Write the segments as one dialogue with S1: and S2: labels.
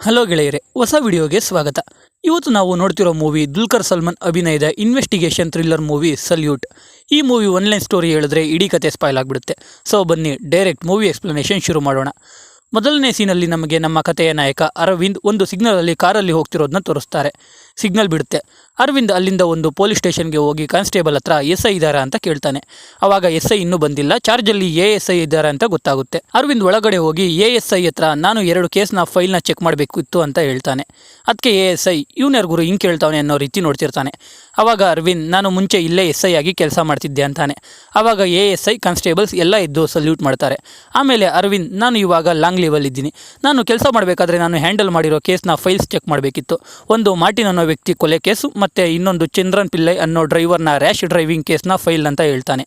S1: Hello ಗೆಳೆಯರೆ, ಹೊಸ ವಿಡಿಯೋಗೆ ಸ್ವಾಗತ. ಇವತ್ತು ನಾವು ನೋಡ್ತಿರೋ ಮೂವಿ ದುಲ್ಕರ್ ಸಲ್ಮಾನ್ ಅಭಿನಯದ ಇನ್ವೆಸ್ಟಿಗೇಷನ್ ಥ್ರಿಲ್ಲರ್ ಮೂವಿ ಸಲ್ಯೂಟ್ ಈ ಮೂವಿ ಒನ್ಲೈನ್ ಸ್ಟೋರಿ ಹೇಳಿದ್ರೆ ಇಡೀ ಕತೆ ಸ್ಪಾಯ್ಲ್ ಆಗಿಬಿಡುತ್ತೆ. ಸೊ ಬನ್ನಿ ಡೈರೆಕ್ಟ್ ಮೂವಿ ಎಕ್ಸ್ಪ್ಲನೇಷನ್ ಶುರು ಮಾಡೋಣ. ಮೊದಲನೇ ಸೀನಲ್ಲಿ ನಮಗೆ ನಮ್ಮ ಕಥೆಯ ನಾಯಕ ಅರವಿಂದ್ ಒಂದು ಸಿಗ್ನಲಲ್ಲಿ ಕಾರಲ್ಲಿ ಹೋಗ್ತಿರೋದನ್ನ ತೋರಿಸ್ತಾರೆ. ಸಿಗ್ನಲ್ ಬಿಡುತ್ತೆ. ಅರವಿಂದ್ ಅಲ್ಲಿಂದ ಒಂದು ಪೊಲೀಸ್ ಸ್ಟೇಷನ್ಗೆ ಹೋಗಿ ಕಾನ್ಸ್ಟೇಬಲ್ ಹತ್ರ ಎಸ್ ಐ ಇದ್ದಾರಾ ಅಂತ ಕೇಳ್ತಾನೆ. ಅವಾಗ ಎಸ್ ಐ ಇನ್ನೂ ಬಂದಿಲ್ಲ. ಚಾರ್ಜಲ್ಲಿ ಎ ಎಸ್ ಐ ಇದ್ದಾರಾ ಅಂತ ಗೊತ್ತಾಗುತ್ತೆ. ಅರವಿಂದ್ ಒಳಗಡೆ ಹೋಗಿ ಎ ಎಸ್ ಐ ಹತ್ರ ನಾನು ಎರಡು ಕೇಸ್ನ ಫೈಲ್ನ ಚೆಕ್ ಮಾಡಬೇಕಿತ್ತು ಅಂತ ಹೇಳ್ತಾನೆ. ಅದಕ್ಕೆ ಎ ಎಸ್ ಐ ಇವ್ನ್ಯಾರ ಗುರು ಹಿಂಗೆ ಕೇಳ್ತಾವನೆ ಅನ್ನೋ ರೀತಿ ನೋಡ್ತಿರ್ತಾನೆ. ಅವಾಗ ಅರವಿಂದ್, ನಾನು ಮುಂಚೆ ಇಲ್ಲೇ ಎಸ್ ಐ ಆಗಿ ಕೆಲಸ ಮಾಡ್ತಿದ್ದೆ ಅಂತಾನೆ. ಅವಾಗ ಎ ಎಸ್ ಐ ಕಾನ್ಸ್ಟೇಬಲ್ಸ್ ಎಲ್ಲ ಇದ್ದು ಸಲ್ಯೂಟ್ ಮಾಡ್ತಾರೆ. ಆಮೇಲೆ ಅರವಿಂದ್, ನಾನು ಇವಾಗ ಲಾಂಗ್ ಲೀವಲ್ಲಿದ್ದೀನಿ. ನಾನು ಕೆಲಸ ಮಾಡಬೇಕಾದ್ರೆ ನಾನು ಹ್ಯಾಂಡಲ್ ಮಾಡಿರೋ ಕೇಸ್ನ ಫೈಲ್ಸ್ ಚೆಕ್ ಮಾಡಬೇಕಿತ್ತು. ಒಂದು ಮಾರ್ಟಿನ್ ವ್ಯಕ್ತಿ ಕೊಲೆ ಕೇಸು ಮತ್ತು ಇನ್ನೊಂದು ಚಂದ್ರನ್ ಪಿಲ್ಲೈ ಅನ್ನೋ ಡ್ರೈವರ್ನ ರ್ಯಾಶ್ ಡ್ರೈವಿಂಗ್ ಕೇಸ್ನ ಫೈಲ್ ಅಂತ ಹೇಳ್ತಾನೆ.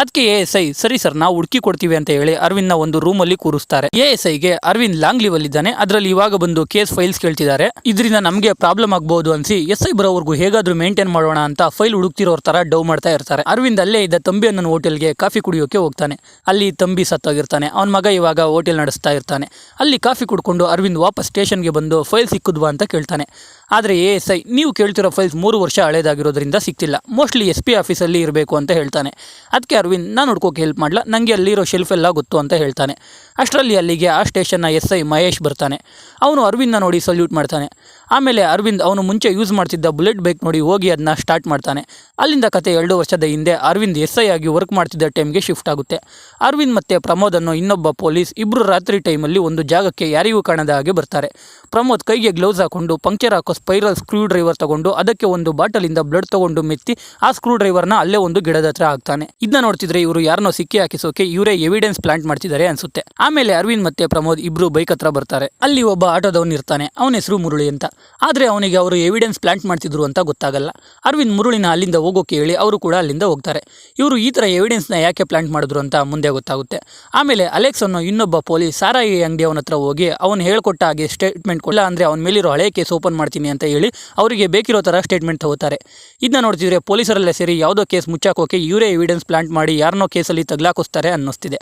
S1: ಅದಕ್ಕೆ ಎ ಎಸ್ ಐ, ಸರಿ ಸರ್, ನಾವು ಹುಡುಕಿ ಕೊಡ್ತೀವಿ ಅಂತ ಹೇಳಿ ಅರವಿಂದ್ನ ಒಂದು ರೂಮಲ್ಲಿ ಕೂರಿಸ್ತಾರೆ. ಎ ಎಸ್ ಐಗೆ ಅರವಿಂದ್ ಲಾಂಗ್ ಲೀವ್ ಇದ್ದಾನೆ ಅದರಲ್ಲಿ ಇವಾಗ ಬಂದು ಕೇಸ್ ಫೈಲ್ಸ್ ಕೇಳ್ತಿದ್ದಾರೆ. ಇದರಿಂದ ನಮಗೆ ಪ್ರಾಬ್ಲಮ್ ಆಗಬಹುದು ಅನ್ಸಿ ಎಸ್ ಐ ಬರೋವರೆಗೂ ಹೇಗಾದ್ರೂ ಮೇಂಟೈನ್ ಮಾಡೋಣ ಅಂತ ಫೈಲ್ ಹುಡುಕ್ತಿರೋರ್ ತರ ಡೌ ಮಾಡ್ತಾ ಇರ್ತಾರೆ. ಅರವಿಂದ್ ಅಲ್ಲೇ ಇದ್ದ ತಂಬಿ ಅನ್ನೋ ಹೋಟೆಲ್ಗೆ ಕಾಫಿ ಕುಡಿಯೋಕೆ ಹೋಗ್ತಾನೆ. ಅಲ್ಲಿ ತಂಬಿ ಸತ್ತೋಗಿರ್ತಾನೆ. ಅವನ ಮಗ ಇವಾಗ ಹೋಟೆಲ್ ನಡೆಸ್ತಾ ಇರ್ತಾನೆ. ಅಲ್ಲಿ ಕಾಫಿ ಕುಡ್ಕೊಂಡು ಅರವಿಂದ್ ವಾಪಸ್ ಸ್ಟೇಷನ್ಗೆ ಬಂದು ಫೈಲ್ ಸಿಕ್ಕಿದ್ವಾ ಅಂತ ಕೇಳ್ತಾನೆ. ಆದರೆ ಎ ಎಸ್ ಐ, ನೀವು ಕೇಳ್ತಿರೋ ಫೈಲ್ಸ್ ಮೂರು ವರ್ಷ ಹಳೇದಾಗಿರೋದ್ರಿಂದ ಸಿಕ್ತಿಲ್ಲ. ಮೋಸ್ಟ್ಲಿ ಎಸ್ ಪಿ ಆಫೀಸಲ್ಲಿ ಇರಬೇಕು ಅಂತ ಹೇಳ್ತಾನೆ. ಅದಕ್ಕೆ ಅರವಿಂದ್ ನಾನು ಹುಡ್ಕೋಕೆ ಹೆಲ್ಪ್ ಮಾಡಲ? ನನಗೆ ಅಲ್ಲಿರೋ ಶೆಲ್ಫ್ ಎಲ್ಲ ಗೊತ್ತು ಅಂತ ಹೇಳ್ತಾನೆ. ಅಷ್ಟರಲ್ಲಿ ಅಲ್ಲಿಗೆ ಆ ಸ್ಟೇಷನ್ನ ಎಸ್ ಐ ಮಹೇಶ್ ಬರ್ತಾನೆ. ಅವನು ಅರವಿಂದ್ನ ನೋಡಿ ಸಲ್ಯೂಟ್ ಮಾಡ್ತಾನೆ. ಆಮೇಲೆ ಅರವಿಂದ್ ಅವನು ಮುಂಚೆ ಯೂಸ್ ಮಾಡ್ತಿದ್ದ ಬುಲೆಟ್ ಬೈಕ್ ನೋಡಿ ಹೋಗಿ ಅದನ್ನ ಸ್ಟಾರ್ಟ್ ಮಾಡ್ತಾನೆ. ಅಲ್ಲಿಂದ ಕತೆ ಎರಡು ವರ್ಷದ ಹಿಂದೆ ಅರವಿಂದ್ ಎಸ್ ಐ ಆಗಿ ವರ್ಕ್ ಮಾಡ್ತಿದ್ದ ಟೈಮ್ಗೆ ಶಿಫ್ಟ್ ಆಗುತ್ತೆ. ಅರವಿಂದ್ ಮತ್ತು ಪ್ರಮೋದ್ ಅನ್ನೋ ಇನ್ನೊಬ್ಬ ಪೊಲೀಸ್ ಇಬ್ಬರು ರಾತ್ರಿ ಟೈಮಲ್ಲಿ ಒಂದು ಜಾಗಕ್ಕೆ ಯಾರಿಗೂ ಕಾಣದ ಹಾಗೆ ಬರ್ತಾರೆ. ಪ್ರಮೋದ್ ಕೈಗೆ ಗ್ಲೌಸ್ ಹಾಕೊಂಡು ಪಂಕ್ಚರ್ ಹಾಕೋ ಸ್ಪೈರಲ್ ಸ್ಕ್ರೂ ಡ್ರೈವರ್ ತಗೊಂಡು ಅದಕ್ಕೆ ಒಂದು ಬಾಟಲಿಂದ ಬ್ಲಡ್ ತಗೊಂಡು ಮೆತ್ತಿ ಆ ಸ್ಕ್ರೂ ಡ್ರೈವರ್ನ ಅಲ್ಲೇ ಒಂದು ಗಿಡದ ಹತ್ರ ಹಾಕ್ತಾನೆ. ಇದನ್ನ ನೋಡ್ತಿದ್ರೆ ಇವರು ಯಾರನ್ನೋ ಸಿಕ್ಕಿ ಹಾಕಿಸೋಕೆ ಇವರೇ ಎವಿಡೆನ್ಸ್ ಪ್ಲಾಂಟ್ ಮಾಡ್ತಿದ್ದಾರೆ ಅನ್ಸುತ್ತೆ. ಆಮೇಲೆ ಅರವಿಂದ್ ಮತ್ತೆ ಪ್ರಮೋದ್ ಇಬ್ರು ಬೈಕ್ ಹತ್ರ ಬರ್ತಾರೆ. ಅಲ್ಲಿ ಒಬ್ಬ ಆಟೋದವನು ಇರ್ತಾನೆ. ಅವನ ಹೆಸರು ಮುರುಳಿ ಅಂತ. ಆದ್ರೆ ಅವನಿಗೆ ಅವರು ಎವಿಡೆನ್ಸ್ ಪ್ಲಾಂಟ್ ಮಾಡ್ತಿದ್ರು ಅಂತ ಗೊತ್ತಾಗಲ್ಲ. ಅರವಿಂದ್ ಮುರುಳಿನ ಅಲ್ಲಿಂದ ಹೋಗೋಕೆ ಹೇಳಿ ಅವರು ಕೂಡ ಅಲ್ಲಿಂದ ಹೋಗ್ತಾರೆ. ಇವರು ಈ ಥರ ಎವಿಡೆನ್ಸ್ನ ಯಾಕೆ ಪ್ಲಾಂಟ್ ಮಾಡಿದ್ರು ಅಂತ ಮುಂದೆ ಗೊತ್ತಾಗುತ್ತೆ. ಆಮೇಲೆ ಅಲೆಕ್ಸ್ ಅನ್ನೋ ಇನ್ನೊಬ್ಬ ಪೊಲೀಸ್ ಸಾರಾಯಿ ಅಂಗಡಿ ಅವನ ಹತ್ರ ಹೋಗಿ ಅವನು ಹೇಳ್ಕೊಟ್ಟ ಹಾಗೆ ಸ್ಟೇಟ್ಮೆಂಟ್ ಕೊಡಲ್ಲ ಅಂದರೆ ಅವನ ಮೇಲಿರೋ ಹಳೆ ಕೇಸ್ ಓಪನ್ ಮಾಡ್ತೀನಿ ಅಂತ ಹೇಳಿ ಅವರಿಗೆ ಬೇಕಿರೋ ಥರ ಸ್ಟೇಟ್ಮೆಂಟ್ ತಗೋತಾರೆ. ಇದನ್ನ ನೋಡ್ತಿದ್ರೆ ಪೊಲೀಸರಲ್ಲೇ ಸೇರಿ ಯಾವುದೋ ಕೇಸ್ ಮುಚ್ಚಾಕೋಕೆ ಇವರೇ ಎವಿಡೆನ್ಸ್ ಪ್ಲಾಂಟ್ ಮಾಡಿ ಯಾರನ್ನೋ ಕೇಸಲ್ಲಿ ತಗ್ಲಾಕೋಸ್ತಾರೆ ಅನ್ನಿಸ್ತಿದೆ.